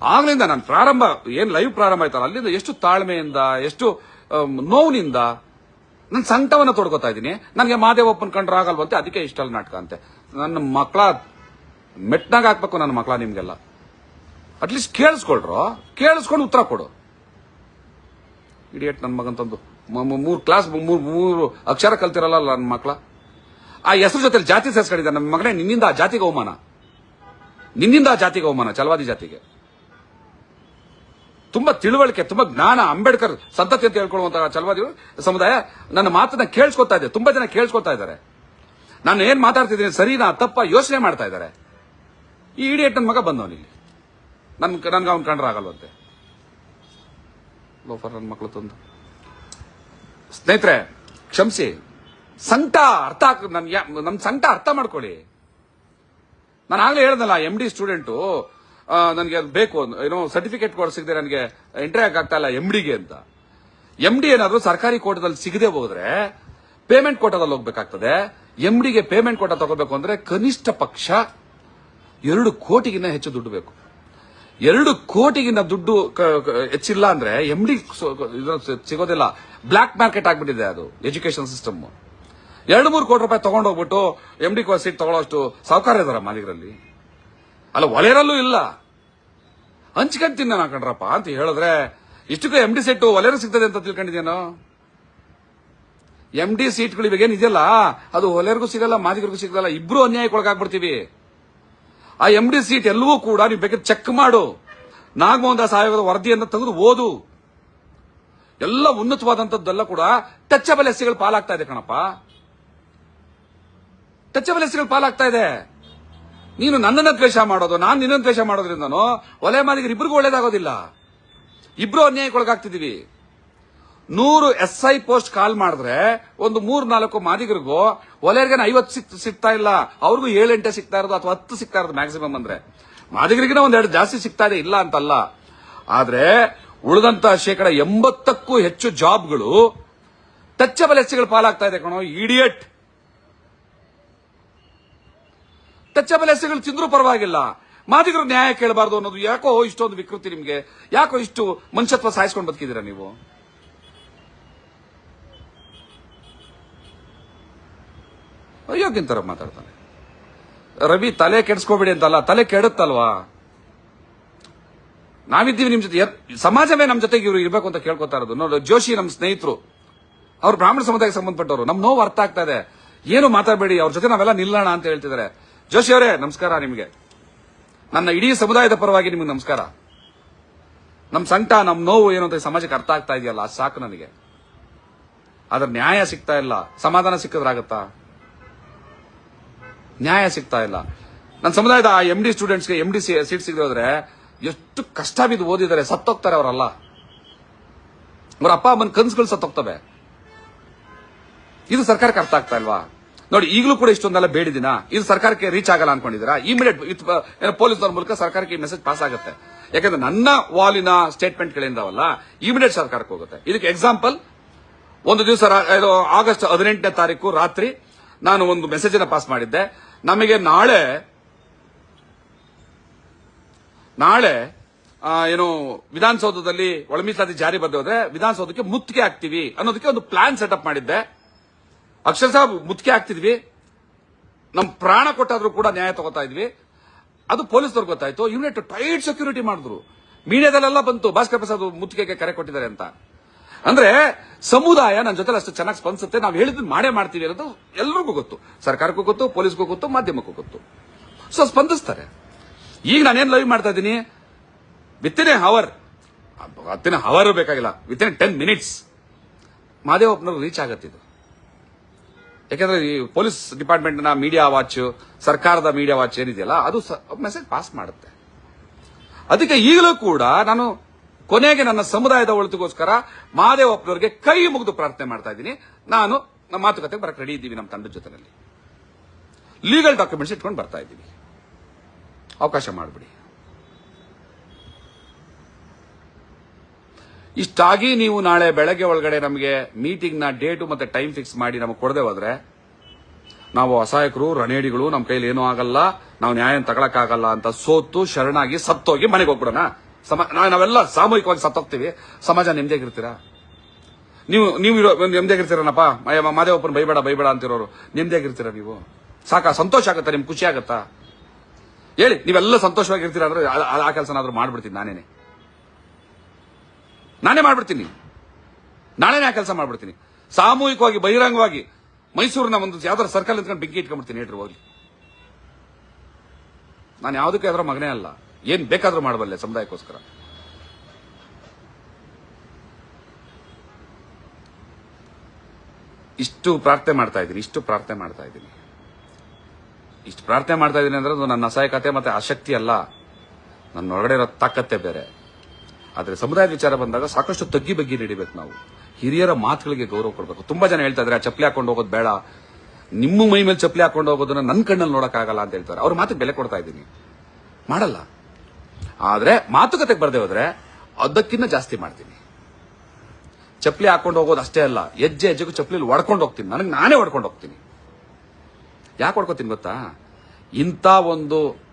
ಆಗ್ಲಿಂದ ನಾನು ಪ್ರಾರಂಭ, ಏನ್ ಲೈವ್ ಪ್ರಾರಂಭ ಆಯ್ತಲ್ಲ, ಅಲ್ಲಿಂದ ಎಷ್ಟು ತಾಳ್ಮೆಯಿಂದ, ಎಷ್ಟು ನೋವಿನಿಂದ ನನ್ನ ಸಂಕಟವನ್ನ ತೊಡ್ಕೋತಾ ಇದ್ದೀನಿ. ನನಗೆ ಮಾದೇವಪ್ಪನ ಕಂಡ್ರೆ ಆಗಲ್ವಂತೆ, ಅದಕ್ಕೆ ಇಷ್ಟಲ್ಲ ನಾಟಕ ಅಂತೆ. ನನ್ನ ಮಕ್ಕಳ ಮೆಟ್ನಾಗ ಹಾಕ್ಬೇಕು ನನ್ನ ಮಕ್ಕಳ ನಿಮ್ಗೆಲ್ಲ. ಅಟ್ಲೀಸ್ಟ್ ಕೇಳಿಸ್ಕೊಳ್ರು. ಕೇಳಿಸ್ಕೊಂಡು ಉತ್ತರ ಕೊಡು. ಇಡಿಯಟ್ ನನ್ನ ಮಗನ್ ತಂದು. ಮೂರ್ ಕ್ಲಾಸ್ ಮೂರು ಮೂರು ಅಕ್ಷರ ಕಲ್ತಿರಲ್ಲ ನನ್ನ ಮಕ್ಕಳ ಆ ಹೆಸರು ಜೊತೆ ಜಾತಿ ಸೇರಿಸ್ಕೊಂಡಿದ್ದ ನನ್ನ ಮಗನೇ ನಿನ್ನಿಂದ ಆ ಜಾತಿಗೆ ಅವಮಾನ. ನಿನ್ನಿಂದ ಆ ಜಾತಿಗೆ ಅವಮಾನ ಚಲವಾದಿ ಜಾತಿಗೆ. ತುಂಬಾ ತಿಳುವಳಿಕೆ, ತುಂಬಾ ಜ್ಞಾನ, ಅಂಬೇಡ್ಕರ್ ಸಂತತಿ ಅಂತ ಹೇಳ್ಕೊಳ್ಳುವಂತಹ ಚಲವಾದಿ ಸಮುದಾಯ ನನ್ನ ಮಾತನ್ನ ಕೇಳಿಸ್ಕೊತಾ ಇದೆ, ತುಂಬಾ ಜನ ಕೇಳಿಸ್ಕೊತಾ ಇದ್ದಾರೆ. ನಾನು ಏನ್ ಮಾತಾಡ್ತಿದ್ದೀನಿ, ಸರಿನಾ, ತಪ್ಪ ಯೋಚನೆ ಮಾಡ್ತಾ ಇದ್ದಾರೆ. ಈ ಇಡಿಯಟ್ ನನ್ನ ಮಗ ಬಂದವನಿಲ್ಲಿ ನನ್ ನನ್ಗೆ ಅವ್ನು ಕಂಡ್ರಾಗಲ್ವಂತೆ ಲೋಫರ್ ನನ್ನ ಮಕ್ಕಳು ತಂದು. ಸ್ನೇಹಿತರೆ, ಕ್ಷಮಿಸಿ. ಸಂಕಟ ಅರ್ಥ ನನ್ ನಮ್ ಸಂಕಟ ಅರ್ಥ ಮಾಡ್ಕೊಳ್ಳಿ. ನಾನು ಆಗ್ಲೇ ಹೇಳ್ದಲ್ಲ ಎಂ ಡಿ ಸ್ಟೂಡೆಂಟು ನನಗೆ ಅದು ಬೇಕು ಏನೋ ಸರ್ಟಿಫಿಕೇಟ್ ಕೊಡಿಸಿದ್ರೆ ಸಿಗದೆ ನನಗೆ ಎಂಟ್ರಿ ಆಗ್ತಾ ಇಲ್ಲ ಎಂ ಡಿಗೆ ಅಂತ. ಎಂ ಡಿ ಏನಾದರೂ ಸರ್ಕಾರಿ ಕೋಟದಲ್ಲಿ ಸಿಗದೆ ಹೋದ್ರೆ ಪೇಮೆಂಟ್ ಕೋಟದಲ್ಲಿ ಹೋಗ್ಬೇಕಾಗ್ತದೆ. ಎಂ ಡಿಗೆ ಪೇಮೆಂಟ್ ಕೋಟ ತಗೋಬೇಕು ಅಂದ್ರೆ ಕನಿಷ್ಠ ಪಕ್ಷ ಎರಡು ಕೋಟಿಗಿನ್ನ ಹೆಚ್ಚು ದುಡ್ಡು ಬೇಕು. ಎರಡು ಕೋಟಿಗಿನ್ನ ದುಡ್ಡು ಹೆಚ್ಚಿಲ್ಲ ಅಂದ್ರೆ ಎಂ ಡಿ ಸಿಗೋದಿಲ್ಲ. ಬ್ಲಾಕ್ ಮಾರ್ಕೆಟ್ ಆಗ್ಬಿಟ್ಟಿದೆ ಅದು ಎಜುಕೇಶನ್ ಸಿಸ್ಟಮ್ ಎರಡು ಮೂರು ಕೋಟಿ ರೂಪಾಯಿ ತಗೊಂಡೋಗ್ಬಿಟ್ಟು ಎಂ ಡಿ ಸೀಟ್ ತಗೊಳ್ಳೋಷ್ಟು ಸಾವುಕಾರ ಇದಾರ ಮಾಲಿಗರಲ್ಲಿ ಅಲ್ಲ, ಒಲೆರಲ್ಲೂ ಇಲ್ಲ. ಹಂಚ್ಕೊಂಡು ತಿನ್ನ ಕಣ್ರಪ್ಪ, ಅಂತ ಹೇಳಿದ್ರೆ, ಇಷ್ಟಕ್ಕೂ ಎಂ ಡಿ ಸೀಟು ಒಲೆರ ಸಿಗ್ತದೆ ಅಂತ ತಿಳ್ಕೊಂಡಿದ್ದೇನೋ ಎಂ ಡಿ ಸೀಟ್ಗಳು ಇವಾಗೇನ್ ಇದೆಯಲ್ಲ? ಅದು ಒಲೆರಿಗೂ ಸಿಗಲ್ಲ, ಮಾದಿಗರಿಗೂ ಸಿಗಲ್ಲ, ಇಬ್ರು ಅನ್ಯಾಯಕ್ಕೆ ಒಳಗಾಗ್ಬಿಡ್ತೀವಿ ಆ ಎಂ ಡಿ ಸೀಟ್ ಎಲ್ಲವೂ ಕೂಡ ನೀವು ಬೇಕಾದ್ರೆ ಚೆಕ್ ಮಾಡು. ನಾಗಮೋಹನ್ ದಾಸ್ ಆಯೋಗದ ವರದಿಯನ್ನು ತೆಗೆದು ಓದು. ಎಲ್ಲ ಉನ್ನತವಾದಂತದ್ದೆಲ್ಲ ಕೂಡ ಟಚ್ ಎಸ್ಸಿಗಳು ಪಾಲಾಗ್ತಾ ಇದೆ ಕಣಪ್ಪ. ಟಚಬಲ್ ಎಸ್ಸಿಗಳು ಪಾಲಾಗ್ತಾ ಇದೆ. ನೀನು ನನ್ನನ್ನ ದ್ವೇಷ ಮಾಡೋದು, ನಾನು ನಿನ್ನ ದ್ವೇಷ ಮಾಡೋದ್ರಿಂದನೋ ಒಲೆ ಮಾಲೀಕರು ಇಬ್ರಿಗೂ ಒಳ್ಳೇದಾಗೋದಿಲ್ಲ. ಇಬ್ರು ಅನ್ಯಾಯಕ್ಕೆ ಒಳಗಾಗ್ತಿದೀವಿ ನೂರು ಎಸ್ ಐ ಪೋಸ್ಟ್ ಕಾಲ್ ಮಾಡಿದ್ರೆ ಒಂದು ಮೂರ್ ನಾಲ್ಕು ಮಾದಿಗರಿಗೂ ಒಲೆಯರ್ಗೆ ಐವತ್ತು ಸಿಕ್, ಸಿಗ್ತಾ ಇಲ್ಲ, ಅವ್ರಿಗೂ ಏಳೆಂಟೆ ಸಿಗ್ತಾ ಇರೋದು ಅಥವಾ ಹತ್ತು ಸಿಗ್ತಾ ಇರೋದು ಮ್ಯಾಕ್ಸಿಮಮ್ ಅಂದ್ರೆ. ಮಾದಿಗರಿಗಿನ ಒಂದೆರಡು ಜಾಸ್ತಿ ಸಿಗ್ತಾ ಇದೆ, ಇಲ್ಲ ಅಂತಲ್ಲ. ಆದ್ರೆ ಉಳಿದಂತ ಶೇಕಡ ಎಂಬತ್ತಕ್ಕೂ ಹೆಚ್ಚು ಜಾಬ್ಗಳು ಟಚ್ಚಬಲ್ ಎಸ್ಸಿಗಳು ಪಾಲಾಗ್ತಾ ಇದೆ ಕಣೋ ಇಡಿಯಟ್ ಟಚ್ಚಬಲ್ ಎಸ್ಸಿಗಳು ತಿಂದ್ರೂ ಪರವಾಗಿಲ್ಲ. ಮಾದಿಗರು ನ್ಯಾಯ ಕೇಳಬಾರ್ದು ಅನ್ನೋದು ಯಾಕೋ ಇಷ್ಟೊಂದು ವಿಕೃತಿ ನಿಮಗೆ? ಯಾಕೋ ಇಷ್ಟು ಮನುಷ್ಯತ್ವ ಸಾಯಿಸ್ಕೊಂಡು ಬದುಕಿದ್ದೀರಾ ನೀವು? ಅಯ್ಯೋ ತರ ಮಾತಾಡ್ತಾನೆ. ರವಿ ತಲೆ ಕೆಡಿಸ್ಕೋಬೇಡಿ ಅಂತಲ್ಲ, ತಲೆ ಕೆಡುತ್ತಲ್ವಾ? ನಾವಿದ್ದೀವಿ ನಿಮ್ ಜೊತೆ ಸಮಾಜವೇ ನಮ್ಮ ಜೊತೆಗೆ ಇವರು ಇರಬೇಕು ಅಂತ ಕೇಳ್ಕೊತಾ ಇರೋದು. ನೋಡಿ, ಜೋಶಿ ನಮ್ಮ ಸ್ನೇಹಿತರು, ಅವ್ರು ಬ್ರಾಹ್ಮಣ ಸಮುದಾಯಕ್ಕೆ ಸಂಬಂಧಪಟ್ಟವರು. ನಮ್ಮ ನೋವು ಅರ್ಥ ಆಗ್ತಾ ಇದೆ. ಏನು ಮಾತಾಡಬೇಡಿ, ಅವ್ರ ಜೊತೆ ನಾವೆಲ್ಲ ನಿಲ್ಲೋಣ ಅಂತ ಹೇಳ್ತಿದ್ದಾರೆ. ಜೋಶಿ ಅವರೇ, ನಮಸ್ಕಾರ ನಿಮಗೆ. ನನ್ನ ಇಡೀ ಸಮುದಾಯದ ಪರವಾಗಿ ನಿಮಗೆ ನಮಸ್ಕಾರ. ನಮ್ಮ ಸಂಕಟ ನಮ್ಮ ನೋವು ಏನು ಅಂತ ಸಮಾಜಕ್ಕೆ ಅರ್ಥ ಆಗ್ತಾ ಇದೆಯಲ್ಲ? ಸಾಕು ನನಗೆ. ಆದ್ರೆ ನ್ಯಾಯ ಸಿಗ್ತಾ ಇಲ್ಲ. ಸಮಾಧಾನ ಸಿಕ್ಕಿದ್ರಾಗತ್ತಾ? ನ್ಯಾಯ ಸಿಗ್ತಾ ಇಲ್ಲ. ನನ್ನ ಸಮುದಾಯದ ಎಂ ಡಿ ಸ್ಟೂಡೆಂಟ್ಸ್ಗೆ ಎಂ ಡಿ ಸೀಟ್ ಸಿಗದೆ ಎಷ್ಟು ಕಷ್ಟ ಬಿದ್ದು ಓದಿದ್ದಾರೆ, ಸತ್ತೋಗ್ತಾರೆ ಅವರಲ್ಲ. ಅವರ ಅಪ್ಪ, ಅಮ್ಮನ ಕನ್ಸುಗಳು ಸತ್ತೋಗ್ತವೆ. ಇದು ಸರ್ಕಾರಕ್ಕೆ ಅರ್ಥ ಆಗ್ತಾ ಇಲ್ವಾ? ನೋಡಿ, ಈಗಲೂ ಕೂಡ ಇಷ್ಟೊಂದೆಲ್ಲ ಬೇಡಿದಿನ? ಇದು ಸರ್ಕಾರಕ್ಕೆ ರೀಚ್ ಆಗಲ್ಲ ಅನ್ಕೊಂಡಿದ್ದೀರಾ? ಇಮಿಡಿಯೇಟ್ ಪೊಲೀಸ್ ಮೂಲಕ ಸರ್ಕಾರಕ್ಕೆ ಮೆಸೇಜ್ ಪಾಸ್ ಆಗುತ್ತೆ. ಯಾಕಂದ್ರೆ ನನ್ನ ವಾಲಿನ ಸ್ಟೇಟ್ಮೆಂಟ್ ಗಳಿಂದವಲ್ಲ ಇಮಿಡಿಯೇಟ್ ಸರ್ಕಾರಕ್ಕೆ ಹೋಗುತ್ತೆ. ಇದಕ್ಕೆ ಎಕ್ಸಾಂಪಲ್ ಒಂದು ದಿವಸ ಆಗಸ್ಟ್ ಹದಿನೆಂಟನೇ ತಾರೀಕು ರಾತ್ರಿ ನಾನು ಒಂದು ಮೆಸೇಜ್ ಅನ್ನ ಪಾಸ್ ಮಾಡಿದ್ದೆ. ನಮಗೆ ನಾಳೆ ನಾಳೆ ಏನು ವಿಧಾನಸೌಧದಲ್ಲಿ ಒಳಮೀಸಲಾತಿ ಜಾರಿ ಬಂದೋದ್ರೆ ವಿಧಾನಸೌಧಕ್ಕೆ ಮುತ್ತಿಗೆ ಹಾಕ್ತಿವಿ ಅನ್ನೋದಕ್ಕೆ ಒಂದು ಪ್ಲಾನ್ ಸೆಟಪ್ ಮಾಡಿದ್ದೆ. ಅಕ್ಷರಶಃ ಮುತ್ತಿಗೆ ಹಾಕ್ತಿದ್ವಿ. ನಮ್ ಪ್ರಾಣ ಕೊಟ್ಟಾದ್ರೂ ಕೂಡ ನ್ಯಾಯ ತಗೋತಾ ಇದ್ವಿ. ಅದು ಪೊಲೀಸ್ನವ್ರಿಗೆ ಗೊತ್ತಾಯ್ತು. ಯೂನಿಟ್ ಟೈಟ್ ಸೆಕ್ಯೂರಿಟಿ ಮಾಡಿದ್ರು. ಮೀಡಿಯಾದಲ್ಲೆಲ್ಲ ಬಂತು. ಭಾಸ್ಕರ್ ಪ್ರಸಾದ್ ಮುತ್ತಿಗೆಗೆ ಕರೆ ಕೊಟ್ಟಿದ್ದಾರೆ ಅಂತ. ಅಂದ್ರೆ ಸಮುದಾಯ ನನ್ನ ಜೊತೆ ಅಷ್ಟು ಚೆನ್ನಾಗಿ ಸ್ಪಂದಿಸುತ್ತೆ. ನಾವು ಹೇಳಿದ್ ಮಾಡೇ ಮಾಡ್ತೀವಿ ಅನ್ನೋದು ಎಲ್ರಿಗೂ ಗೊತ್ತು. ಸರ್ಕಾರಕ್ಕೂ ಗೊತ್ತು, ಪೊಲೀಸ್ಗೂ ಗೊತ್ತು, ಮಾಧ್ಯಮಕ್ಕೂ ಗೊತ್ತು. ಸೊ ಸ್ಪಂದಿಸ್ತಾರೆ. ಈಗ ನಾನೇನ್ ಲೈವ್ ಮಾಡ್ತಾ ಇದ್ದೀನಿ? ವಿತಿನ್ ಎ ಹವರ್ ಹತ್ತಿನ ಹವರ್ ಬೇಕಾಗಿಲ್ಲ. ವಿತ್ ಇನ್ ಟೆನ್ ಮಿನಿಟ್ಸ್ ಮಾದೇವಪ್ಪನವ್ರು ರೀಚ್ ಆಗುತ್ತೆ ಇದು. ಯಾಕಂದ್ರೆ ಈ ಪೊಲೀಸ್ ಡಿಪಾರ್ಟ್ಮೆಂಟ್ನ ಮೀಡಿಯಾ ವಾಚ್, ಸರ್ಕಾರದ ಮೀಡಿಯಾ ವಾಚ್ ಏನಿದೆಯಲ್ಲ, ಅದು ಮೆಸೇಜ್ ಪಾಸ್ ಮಾಡುತ್ತೆ. ಅದಕ್ಕೆ ಈಗಲೂ ಕೂಡ ನಾನು ಕೊನೆಗೆ ನನ್ನ ಸಮುದಾಯದ ಒಳಿತಿಗೋಸ್ಕರ ಮಹಾದೇವಪ್ಪನವರಿಗೆ ಕೈ ಮುಗಿದು ಪ್ರಾರ್ಥನೆ ಮಾಡ್ತಾ ಇದ್ದೀನಿ. ನಾನು ನಮ್ಮ ಮಾತುಕತೆ ಬರಕ್ಕೆ ರೆಡಿ ಇದ್ದೀವಿ ನಮ್ಮ ತಂಡದ ಜೊತೆಯಲ್ಲಿ ಲೀಗಲ್ ಡಾಕ್ಯುಮೆಂಟ್ಸ್ ಇಟ್ಕೊಂಡು ಬರ್ತಾ ಇದ್ದೀವಿ. ಅವಕಾಶ ಮಾಡಿಬಿಡಿ. ಇಷ್ಟಾಗಿ ನೀವು ನಾಳೆ ಬೆಳಗ್ಗೆ ಒಳಗಡೆ ನಮಗೆ ಮೀಟಿಂಗ್ನ ಡೇಟು ಮತ್ತೆ ಟೈಮ್ ಫಿಕ್ಸ್ ಮಾಡಿ ನಮಗೆ ಕೊಡದೆ ಹೋದ್ರೆ, ನಾವು ಅಸಹಾಯಕರು, ರಣೇಡಿಗಳು ನಮ್ಮ ಕೈಲಿ ಏನೂ ಆಗಲ್ಲ, ನಾವು ನ್ಯಾಯ ತಗೊಳಕ್ಕಾಗಲ್ಲ ಅಂತ ಸೋತು ಶರಣಾಗಿ ಸತ್ತೋಗಿ ಮನೆಗೆ ಹೋಗ್ಬಿಡೋಣ. ಸಮ- ನಾವೆಲ್ಲ ಸಾಮೂಹಿಕವಾಗಿ ಸತ್ತೋಗ್ತೀವಿ. ಸಮಾಜ ನೆಮ್ಮದಿಯಾಗಿರ್ತೀರಾ? ನೀವು ನೀವು ಇರೋ- ನೆಮ್ಮದಿಯಾಗಿರ್ತೀರನಪ್ಪ. ಮಾದೇವಪ್ಪನ ಬೈಬೇಡ ಬೈಬೇಡ ಅಂತಿರೋರು. ನೆಮ್ಮದಿಯಾಗಿರ್ತೀರಾ ನೀವು? ಸಾಕ, ಸಂತೋಷ ಆಗುತ್ತಾ, ನಿಮ್ಗೆ ಖುಷಿ ಆಗುತ್ತಾ? ಹೇಳಿ, ನೀವೆಲ್ಲ ಸಂತೋಷವಾಗಿರ್ತೀರ ಅಂದ್ರೆ ಆ ಕೆಲಸನಾದ್ರೂ ಮಾಡ್ಬಿಡ್ತೀನಿ ನಾನೇನೆ. ನಾನೇ ಮಾಡ್ಬಿಡ್ತೀನಿ. ನಾಳೆನೇ ಆ ಕೆಲಸ ಮಾಡ್ಬಿಡ್ತೀನಿ. ಸಾಮೂಹಿಕವಾಗಿ, ಬಹಿರಂಗವಾಗಿ ಮೈಸೂರಿನ ಒಂದು ಯಾವ್ದಾದ್ರು ಸರ್ಕಲ್ ನಿಂತ್ಕೊಂಡು ಬೆಂಕಿ ಇಟ್ಕೊಂಡ್ಬಿಡ್ತೀನಿ ಹೇಳ್ರಿ ಹೋಗ್ಲಿ. ನಾನು ಯಾವುದಕ್ಕೆ ಅದರ ಮಗನೇ ಅಲ್ಲ. ಏನ್ ಬೇಕಾದ್ರೂ ಮಾಡಬಲ್ಲೆ ಸಮುದಾಯಕ್ಕೋಸ್ಕರ. ಇಷ್ಟು ಪ್ರಾರ್ಥನೆ ಮಾಡ್ತಾ ಇದ್ದೀನಿ, ಇಷ್ಟು ಪ್ರಾರ್ಥನೆ ಮಾಡ್ತಾ ಇದ್ದೀನಿ. ಇಷ್ಟು ಪ್ರಾರ್ಥನೆ ಮಾಡ್ತಾ ಇದ್ದೀನಿ ಅಂದ್ರೆ ಅದು ನನ್ನ ಅಸಹಾಯಕತೆ ಮತ್ತೆ ಆಸಕ್ತಿ ಅಲ್ಲ. ನನ್ನ ಒಳಗಡೆ ಇರೋ ತಾಕತ್ತೆ ಬೇರೆ. ಆದ್ರೆ ಸಮುದಾಯದ ವಿಚಾರ ಬಂದಾಗ ಸಾಕಷ್ಟು ತಗ್ಗಿ ಬಗ್ಗಿ ನಡಿಬೇಕು ನಾವು. ಹಿರಿಯರ ಮಾತುಗಳಿಗೆ ಗೌರವ ಕೊಡಬೇಕು. ತುಂಬಾ ಜನ ಹೇಳ್ತಾ ಇದ್ರೆ ಆ ಚಪ್ಪಲಿ ಹಾಕೊಂಡು ಹೋಗೋದು ಬೇಡ. ನಿಮ್ಮ ಮೈ ಮೇಲೆ ಚಪ್ಪಲಿ ಹಾಕೊಂಡು ಹೋಗೋದನ್ನ ನನ್ನ ಕಣ್ಣಲ್ಲಿ ನೋಡೋಕ್ಕಾಗಲ್ಲ ಅಂತ ಹೇಳ್ತಾರೆ. ಅವ್ರ ಮಾತಿಗೆ ಬೆಲೆ ಕೊಡ್ತಾ ಇದ್ದೀನಿ. ಮಾಡಲ್ಲ. ಆದರೆ ಮಾತುಕತೆಗೆ ಬರದೆ ಹೋದ್ರೆ ಅದಕ್ಕಿಂತ ಜಾಸ್ತಿ ಮಾಡ್ತೀನಿ. ಚಪ್ಪಲಿ ಹಾಕೊಂಡು ಹೋಗೋದು ಅಷ್ಟೇ ಅಲ್ಲ, ಹೆಜ್ಜೆ ಹೆಜ್ಜೆಗೂ ಚಪ್ಪಲಿಲಿ ಒಡ್ಕೊಂಡು ಹೋಗ್ತೀನಿ. ನನಗೆ ನಾನೇ ಹೊಡ್ಕೊಂಡು ಹೋಗ್ತೀನಿ. ಯಾಕೆ ಹೊಡ್ಕೋತೀನಿ ಗೊತ್ತಾ? ಇಂಥ ಒಂದು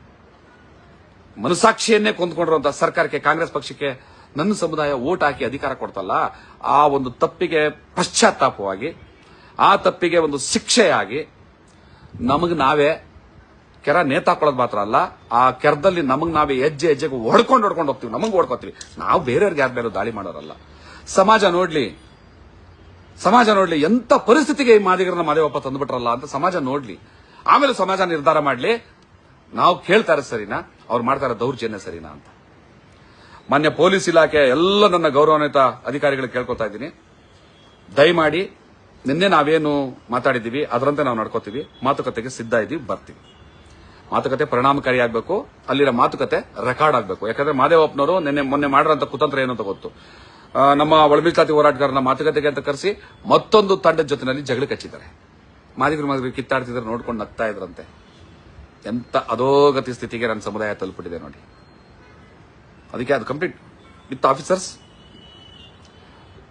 ಮನಸಾಕ್ಷಿಯನ್ನೇ ಕೊಂದ್ಕೊಂಡಿರುವಂತ ಸರ್ಕಾರಕ್ಕೆ, ಕಾಂಗ್ರೆಸ್ ಪಕ್ಷಕ್ಕೆ ನನ್ನ ಸಮುದಾಯ ಓಟ್ ಹಾಕಿ ಅಧಿಕಾರ ಕೊಡ್ತಲ್ಲ, ಆ ಒಂದು ತಪ್ಪಿಗೆ ಪಶ್ಚಾತ್ತಾಪವಾಗಿ, ಆ ತಪ್ಪಿಗೆ ಒಂದು ಶಿಕ್ಷೆಯಾಗಿ ನಮಗೆ ನಾವೇ ಕೆರ ನೇತಾಕೊಳ್ಳೋದು ಮಾತ್ರ ಅಲ್ಲ, ಆ ಕೆರದಲ್ಲಿ ನಮಗೆ ನಾವೇ ಹೆಜ್ಜೆ ಹೆಜ್ಜೆಗೆ ಹೊಡ್ಕೊಂಡು ಹೊಡ್ಕೊಂಡು ಹೋಗ್ತೀವಿ, ನಮಗೆ ಹೊಡ್ಕೋತೀವಿ. ನಾವು ಬೇರೆಯವ್ರಿಗೆ ಯಾರ ಮೇಲೂ ದಾಳಿ ಮಾಡೋರಲ್ಲ. ಸಮಾಜ ನೋಡ್ಲಿ ಸಮಾಜ ನೋಡ್ಲಿ, ಎಂತ ಪರಿಸ್ಥಿತಿಗೆ ಈ ಮಾದಿಗರನ್ನ ಮಾದೇವಪ್ಪ ತಂದ್ಬಿಟ್ರಲ್ಲ ಅಂತ ಸಮಾಜ ನೋಡ್ಲಿ. ಆಮೇಲೆ ಸಮಾಜ ನಿರ್ಧಾರ ಮಾಡ್ಲಿ. ನಾವು ಕೇಳ್ತಾರೆ ಸರಿನಾ? ಅವ್ರು ಮಾಡ್ತಾರೆ ದೌರ್ಜನ್ಯ ಸರಿನಾ ಅಂತ. ಮಾನ್ಯ ಪೊಲೀಸ್ ಇಲಾಖೆ ಎಲ್ಲ ನನ್ನ ಗೌರವಾನ್ವಿತ ಅಧಿಕಾರಿಗಳು ಕೇಳ್ಕೊತಾ ಇದ್ದೀನಿ. ದಯಮಾಡಿ ನಿನ್ನೆ ನಾವೇನು ಮಾತಾಡಿದ್ದೀವಿ, ಅದರಂತೆ ನಾವು ನಡ್ಕೋತೀವಿ, ಮಾತುಕತೆಗೆ ಸಿದ್ಧ ಇದ್ದೀವಿ, ಬರ್ತೀವಿ. ಮಾತುಕತೆ ಪರಿಣಾಮಕಾರಿ ಆಗಬೇಕು, ಅಲ್ಲಿರೋ ಮಾತುಕತೆ ರೆಕಾರ್ಡ್ ಆಗಬೇಕು. ಯಾಕಂದ್ರೆ ಮಾದೇವಪ್ಪನವರು ನಿನ್ನೆ, ಮೊನ್ನೆ ಮಾಡಿರೋಂಥ ಕುತಂತ್ರ ಏನು ಅಂತ ಗೊತ್ತು. ನಮ್ಮ ಒಳಮೀಸಲಾತಿ ಹೋರಾಟಗಾರನ ಮಾತುಕತೆಗೆ ಅಂತ ಕರೆಸಿ ಮತ್ತೊಂದು ತಂಡದ ಜೊತೆನಲ್ಲಿ ಜಗಳ ಕಚ್ಚಿದ್ದಾರೆ. ಮಾದಿಗರು ಮಾದಿಗರು ಕಿತ್ತಾಡ್ತಿದ್ರೆ ನೋಡ್ಕೊಂಡು ನಗ್ತಾ ಇದ್ರಂತೆ. ಎಂತ ಅಧೋಗತಿ ಸ್ಥಿತಿಗೆ ನನ್ನ ಸಮುದಾಯ ತಲುಪಿಟ್ಟಿದೆ ನೋಡಿ. ಅದಕ್ಕೆ ಅದು ಕಂಪ್ಲೀಟ್ ವಿತ್ ಆಫೀಸರ್ಸ್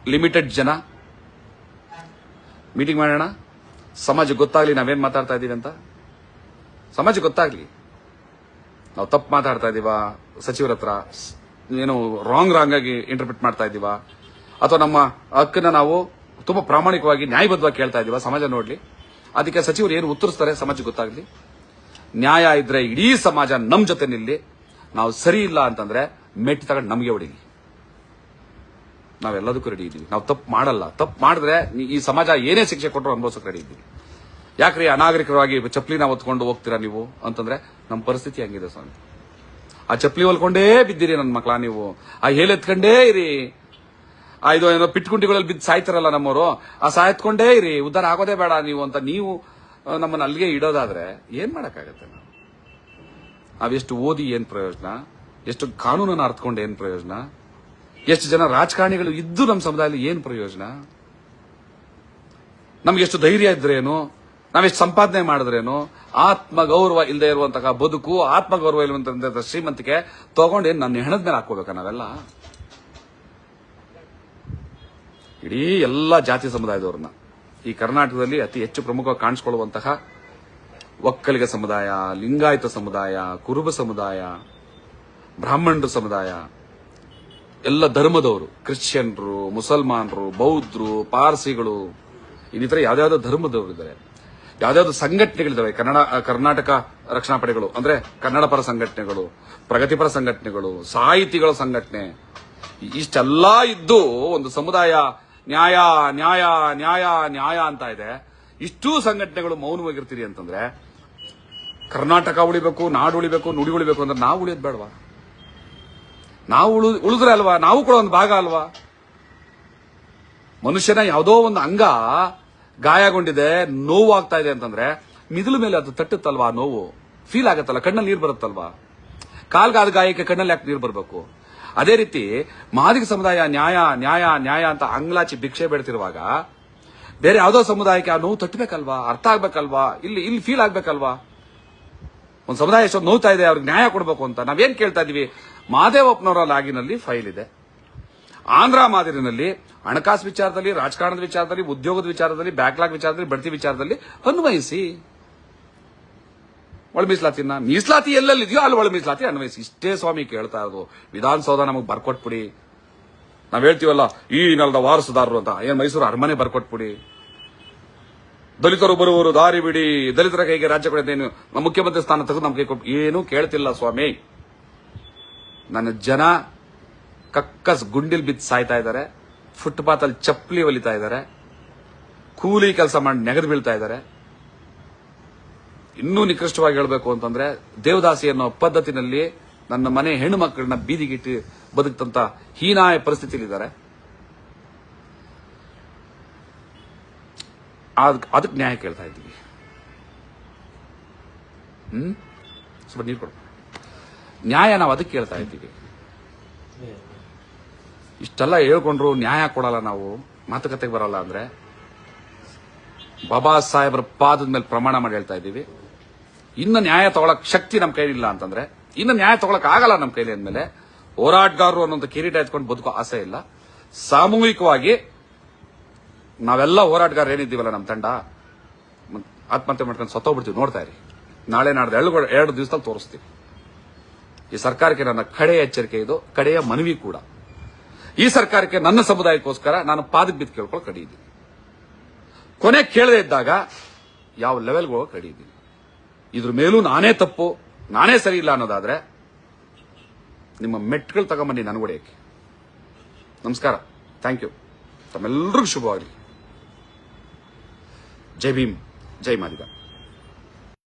ಲಿಮಿಟೆಡ್ ಜನ ಮೀಟಿಂಗ್ ಮಾಡೋಣ. ಸಮಾಜ ಗೊತ್ತಾಗ್ಲಿ ನಾವೇನ್ ಮಾತಾಡ್ತಾ ಇದ್ದೀವಿ ಅಂತ. ಸಮಾಜ ಗೊತ್ತಾಗ್ಲಿ. ನಾವು ತಪ್ಪು ಮಾತಾಡ್ತಾ ಇದ್ದೀವಾ? ಸಚಿವರ ಹತ್ರ ಏನು ರಾಂಗ್ ರಾಂಗ್ ಆಗಿ ಇಂಟರ್ಪ್ರಿಟ್ ಮಾಡ್ತಾ ಇದ್ದೀವಾ? ಅಥವಾ ನಮ್ಮ ಹಕ್ಕನ್ನ ನಾವು ತುಂಬಾ ಪ್ರಾಮಾಣಿಕವಾಗಿ, ನ್ಯಾಯಬದ್ಧವಾಗಿ ಕೇಳ್ತಾ ಇದೀವ ಸಮಾಜ ನೋಡ್ಲಿ. ಅದಕ್ಕೆ ಸಚಿವರು ಏನು ಉತ್ತರಿಸ್ತಾರೆ? ಸಮಾಜಕ್ಕೆ ಗೊತ್ತಾಗ್ಲಿ. ನ್ಯಾಯ ಇದ್ರೆ ಇಡೀ ಸಮಾಜ ನಮ್ಮ ಜೊತೆ ನಿಲ್ಲಿ. ನಾವು ಸರಿ ಇಲ್ಲ ಅಂತಂದ್ರೆ ಮೆಟ್ಟಿ ತಗೊಂಡು ನಮಗೆ ಹೊಡಿಲಿ. ನಾವೆಲ್ಲದಕ್ಕೂ ರೆಡಿ ಇದ್ದೀವಿ. ನಾವು ತಪ್ಪು ಮಾಡಲ್ಲ. ತಪ್ಪು ಮಾಡಿದ್ರೆ ಈ ಸಮಾಜ ಏನೇ ಶಿಕ್ಷೆ ಕೊಟ್ಟರು ಅನುಭವಿಸೋಕೆ ರೆಡಿ ಇದ್ದೀವಿ. ಯಾಕ್ರಿ ಅನಾಗರಿಕವಾಗಿ ಚಪ್ಪಲಿನ ಹೊತ್ಕೊಂಡು ಹೋಗ್ತೀರಾ ನೀವು? ಅಂತಂದ್ರೆ ನಮ್ಮ ಪರಿಸ್ಥಿತಿ ಹಂಗಿದೆ ಸ್ವಾಮಿ. ಆ ಚಪ್ಪಲಿ ಹೊಲ್ಕೊಂಡೇ ಬಿದ್ದೀರಿ ನನ್ನ ಮಕ್ಕಳ ನೀವು. ಆ ಹೇಳಿ ಎತ್ಕೊಂಡೇ ಇರಿ. ಆ ಇದು ಏನೋ ಪಿಟ್ಕುಂಟಿಗಳಲ್ಲಿ ಬಿದ್ದು ಸಾಯ್ತಾರಲ್ಲ ನಮ್ಮವರು. ಆ ಸಾಯತ್ಕೊಂಡೇ ಇರಿ. ಉದ್ದಾರ ಆಗೋದೇ ಬೇಡ ನೀವು ಅಂತ ನೀವು ನಮ್ಮನ್ನ ಅಲ್ಲಿಗೆ ಇಡೋದಾದ್ರೆ ಏನ್ ಮಾಡಕ್ಕಾಗತ್ತೆ ನಾವು? ನಾವೆಷ್ಟು ಓದಿ ಏನ್ ಪ್ರಯೋಜನ? ಎಷ್ಟು ಕಾನೂನನ್ನು ಅರ್ಥಕೊಂಡು ಏನ್ ಪ್ರಯೋಜನ? ಎಷ್ಟು ಜನ ರಾಜಕಾರಣಿಗಳು ಇದ್ದು ನಮ್ಮ ಸಮುದಾಯದಲ್ಲಿ ಏನ್ ಪ್ರಯೋಜನ? ನಮ್ಗೆ ಎಷ್ಟು ಧೈರ್ಯ ಇದ್ರೇನು? ನಾವೆಷ್ಟು ಸಂಪಾದನೆ ಮಾಡಿದ್ರೇನು? ಆತ್ಮ ಗೌರವ ಇಲ್ಲದೆ ಇರುವಂತಹ ಬದುಕು ಆತ್ಮ ಗೌರವ ಇರುವಂತಹ ಶ್ರೀಮಂತಿಕೆ ತಗೊಂಡೇ ನನ್ನ ಹೆಣದ ಮೇಲೆ ಹಾಕೋಬೇಕಾ ನಾವೆಲ್ಲ? ಇಡೀ ಎಲ್ಲ ಜಾತಿ ಸಮುದಾಯದವ್ರನ್ನ. ಈ ಕರ್ನಾಟಕದಲ್ಲಿ ಅತಿ ಹೆಚ್ಚು ಪ್ರಮುಖವಾಗಿ ಕಾಣಿಸಿಕೊಳ್ಳುವಂತಹ ಒಕ್ಕಲಿಗ ಸಮುದಾಯ, ಲಿಂಗಾಯತ ಸಮುದಾಯ, ಕುರುಬ ಸಮುದಾಯ, ಬ್ರಾಹ್ಮಣರ ಸಮುದಾಯ, ಎಲ್ಲ ಧರ್ಮದವರು, ಕ್ರಿಶ್ಚಿಯನ್ರು, ಮುಸಲ್ಮಾನರು, ಬೌದ್ಧರು, ಪಾರ್ಸಿಗಳು, ಇನ್ನಿತರ ಯಾವ್ದಾವ್ದು ಧರ್ಮದವರು ಇದ್ದಾರೆ. ಯಾವ್ದಾವ್ದು ಸಂಘಟನೆಗಳಿದ್ದಾವೆ, ಕನ್ನಡ, ಕರ್ನಾಟಕ ರಕ್ಷಣಾ ಪಡೆಗಳು, ಅಂದ್ರೆ ಕನ್ನಡ ಪರ ಸಂಘಟನೆಗಳು ಪ್ರಗತಿಪರ ಸಂಘಟನೆಗಳು, ಸಾಹಿತಿಗಳ ಸಂಘಟನೆ, ಇಷ್ಟೆಲ್ಲ ಇದ್ದು ಒಂದು ಸಮುದಾಯ ನ್ಯಾಯ ನ್ಯಾಯ ನ್ಯಾಯ ನ್ಯಾಯ ಅಂತ ಇದೆ. ಇಷ್ಟೂ ಸಂಘಟನೆಗಳು ಮೌನವಾಗಿರ್ತೀರಿ ಅಂತಂದ್ರೆ, ಕರ್ನಾಟಕ ಉಳಿಬೇಕು, ನಾಡು ಉಳಿಬೇಕು, ನುಡಿ ಉಳಿಬೇಕು ಅಂದ್ರೆ ನಾವು ಉಳಿಯೋದು ಬೇಡವಾ? ನಾವು ಉಳು, ಉಳಿದ್ರೆ ಅಲ್ವಾ? ನಾವು ಕೂಡ ಒಂದು ಭಾಗ ಅಲ್ವಾ? ಮನುಷ್ಯನ ಯಾವುದೋ ಒಂದು ಅಂಗ ಗಾಯಗೊಂಡಿದೆ ನೋವು ಆಗ್ತಾ ಇದೆ ಅಂತಂದ್ರೆ, ಮಿದುಳು ಮೇಲೆ ಅದು ತಟ್ಟುತ್ತಲ್ವಾ ನೋವು? ಫೀಲ್ ಆಗತ್ತಲ್ಲ? ಕಣ್ಣಲ್ಲಿ ನೀರು ಬರುತ್ತಲ್ವಾ? ಕಾಲ್ಗಾದ ಗಾಯಕ್ಕೆ ಕಣ್ಣಲ್ಲಿ ಯಾಕೆ ನೀರು ಬರಬೇಕು? ಅದೇ ರೀತಿ ಮಾದಿಗ ಸಮುದಾಯ ನ್ಯಾಯ ನ್ಯಾಯ ನ್ಯಾಯ ಅಂತ ಅಂಗ್ಲಾಚಿ ಭಿಕ್ಷೆ ಬೇಡ್ತಿರುವಾಗ ಬೇರೆ ಯಾವುದೋ ಸಮುದಾಯಕ್ಕೆ ಆ ನೋವು ತಟ್ಟಬೇಕಲ್ವಾ? ಅರ್ಥ ಆಗ್ಬೇಕಲ್ವಾ? ಇಲ್ಲಿ ಇಲ್ಲಿ ಫೀಲ್ ಆಗ್ಬೇಕಲ್ವಾ? ಒಂದು ಸಮುದಾಯ ಎಷ್ಟೊಂದು ನೋವ್ತಾ ಇದೆ, ಅವ್ರಿಗೆ ನ್ಯಾಯ ಕೊಡಬೇಕು ಅಂತ. ನಾವೇನ್ ಕೇಳ್ತಾ ಇದೀವಿ? ಮಾದೇವಪ್ಪನವರ ಲಾಗಿನಲ್ಲಿ ಫೈಲ್ ಇದೆ. ಆಂಧ್ರ ಮಾದರಿನಲ್ಲಿ, ಹಣಕಾಸು ವಿಚಾರದಲ್ಲಿ, ರಾಜಕಾರಣದ ವಿಚಾರದಲ್ಲಿ, ಉದ್ಯೋಗದ ವಿಚಾರದಲ್ಲಿ ಬ್ಯಾಕ್ಲಾಗ್ ವಿಚಾರದಲ್ಲಿ, ಬಡ್ತಿ ವಿಚಾರದಲ್ಲಿ ಅನ್ವಯಿಸಿ. ಒಳ ಮೀಸಲಾತಿನ ಮೀಸಲಾತಿ ಎಲ್ಲೆಲ್ಲಿದೆಯೋ ಅಲ್ಲಿ ಒಳ ಮೀಸಲಾತಿ ಅನ್ವಯಿಸಿ. ಇಷ್ಟೇ ಸ್ವಾಮಿ ಕೇಳ್ತಾ ಇರೋದು. ವಿಧಾನಸೌಧ ನಮಗೆ ಬರ್ಕೊಟ್ಬಿಡಿ. ನಾವ್ ಹೇಳ್ತೀವಲ್ಲ, ಈ ನೆಲದ ವಾರಸುದಾರರು ಅಂತ. ಏನ್ ಮೈಸೂರು ಅರಮನೆ ಬರ್ಕೊಟ್ಬಿಡಿ. ದಲಿತರು ಬರುವರು ದಾರಿ ಬಿಡಿ. ದಲಿತರ ಕೈಗೆ ರಾಜ್ಯ ಕೊಡದೇನು ನಮ್ಮ ಮುಖ್ಯಮಂತ್ರಿ ಸ್ಥಾನ ತೆಗೆದು ಕೈ ಕೊಟ್ಟು ಏನು ಕೇಳ್ತಿಲ್ಲ ಸ್ವಾಮಿ. ನನ್ನ ಜನ ಕಕ್ಕಸ್ ಗುಂಡಿಲ್ ಬಿದ್ದು ಸಾಯ್ತಾ ಇದ್ದಾರೆ. ಫುಟ್ಪಾತ್ ಅಲ್ಲಿ ಚಪ್ಪಲಿ ಒಲಿತಾ ಇದ್ದಾರೆ. ಕೂಲಿ ಕೆಲಸ ಮಾಡಿ ನೆಗೆದು ಬೀಳ್ತಾ ಇದ್ದಾರೆ. ಇನ್ನೂ ನಿಕೃಷ್ಟವಾಗಿ ಹೇಳಬೇಕು ಅಂತಂದ್ರೆ ದೇವದಾಸಿ ಅನ್ನೋ ಪದ್ಧತಿನಲ್ಲಿ ನನ್ನ ಮನೆ ಹೆಣ್ಣು ಮಕ್ಕಳನ್ನ ಬೀದಿಗಿಟ್ಟು ಬದುಕ್ತಂತ ಹೀನಾಯ ಪರಿಸ್ಥಿತಿಲಿದ್ದಾರೆ ಅದಕ್ಕೆ ನ್ಯಾಯ ಕೇಳ್ತಾ ಇದ್ದೀವಿ. ಹ್ಮ್? ಸ್ವಲ್ಪ ನೀರು ಕೊಡ. ನ್ಯಾಯ ನಾವು ಅದಕ್ಕೆ ಕೇಳ್ತಾ ಇದ್ದೀವಿ. ಇಷ್ಟೆಲ್ಲ ಹೇಳ್ಕೊಂಡ್ರು ನ್ಯಾಯ ಕೊಡಲ್ಲ ನಾವು, ಮಾತುಕತೆಗೆ ಬರಲ್ಲ ಅಂದ್ರೆ, ಬಾಬಾ ಸಾಹೇಬ್ರ ಪಾದದ ಮೇಲೆ ಪ್ರಮಾಣ ಮಾಡಿ ಹೇಳ್ತಾ ಇದ್ದೀವಿ. ಇನ್ನು ನ್ಯಾಯ ತಗೊಳಕ್ ಶಕ್ತಿ ನಮ್ಮ ಕೈಲಿಲ್ಲ ಅಂತಂದ್ರೆ, ಇನ್ನು ನ್ಯಾಯ ತಗೊಳಕ್ ಆಗಲ್ಲ ನಮ್ಮ ಕೈಲಿ ಅಂದ್ಮೇಲೆ, ಹೋರಾಟಗಾರರು ಅನ್ನೋಂಥ ಕಿರೀಟ ಎತ್ಕೊಂಡು ಬದುಕೋ ಆಸೆ ಇಲ್ಲ. ಸಾಮೂಹಿಕವಾಗಿ ನಾವೆಲ್ಲ ಹೋರಾಟಗಾರ ಏನಿದ್ದೀವಲ್ಲ ನಮ್ಮ ತಂಡ ಆತ್ಮಹತ್ಯೆ ಮಾಡ್ಕೊಂಡು ಸತ್ತೋಗ್ಬಿಡ್ತೀವಿ, ನೋಡ್ತಾ ಇರಿ. ನಾಳೆ ನಾಡ್ದು ಎರಡು ಎರಡು ದಿವಸದಲ್ಲಿ ತೋರಿಸ್ತೀವಿ. ಈ ಸರ್ಕಾರಕ್ಕೆ ನನ್ನ ಕಡೆಯ ಎಚ್ಚರಿಕೆ ಇದು, ಕಡೆಯ ಮನವಿ ಕೂಡ. ಈ ಸರ್ಕಾರಕ್ಕೆ ನನ್ನ ಸಮುದಾಯಕ್ಕೋಸ್ಕರ ನಾನು ಪಾದಕ್ಕೆ ಬಿದ್ದು ಕೇಳ್ಕೊಳ್ಳೋ ಕಡಿಯಿದ್ದೀನಿ. ಕೊನೆ ಕೇಳದೇ ಇದ್ದಾಗ ಯಾವ ಲೆವೆಲ್ಗೆ ಹೋಗೋ ಕಡಿ ಇದ್ದೀನಿ ಇದ್ರ ಮೇಲೂ ನಾನೇ ತಪ್ಪು, ನಾನೇ ಸರಿ ಇಲ್ಲ ಅನ್ನೋದಾದ್ರೆ, ನಿಮ್ಮ ಮೆಟ್ಗಳು ತಗೊಂಬನ್ನಿ ನನಗೊಡೆಯಕ್ಕೆ ನಮಸ್ಕಾರ. Thank you. ತಮ್ಮೆಲ್ಲರಿಗೂ ಶುಭವಾಗಲಿ. ಜೈ ಭೀಮ್. ಜೈ ಮಾದಿಗ.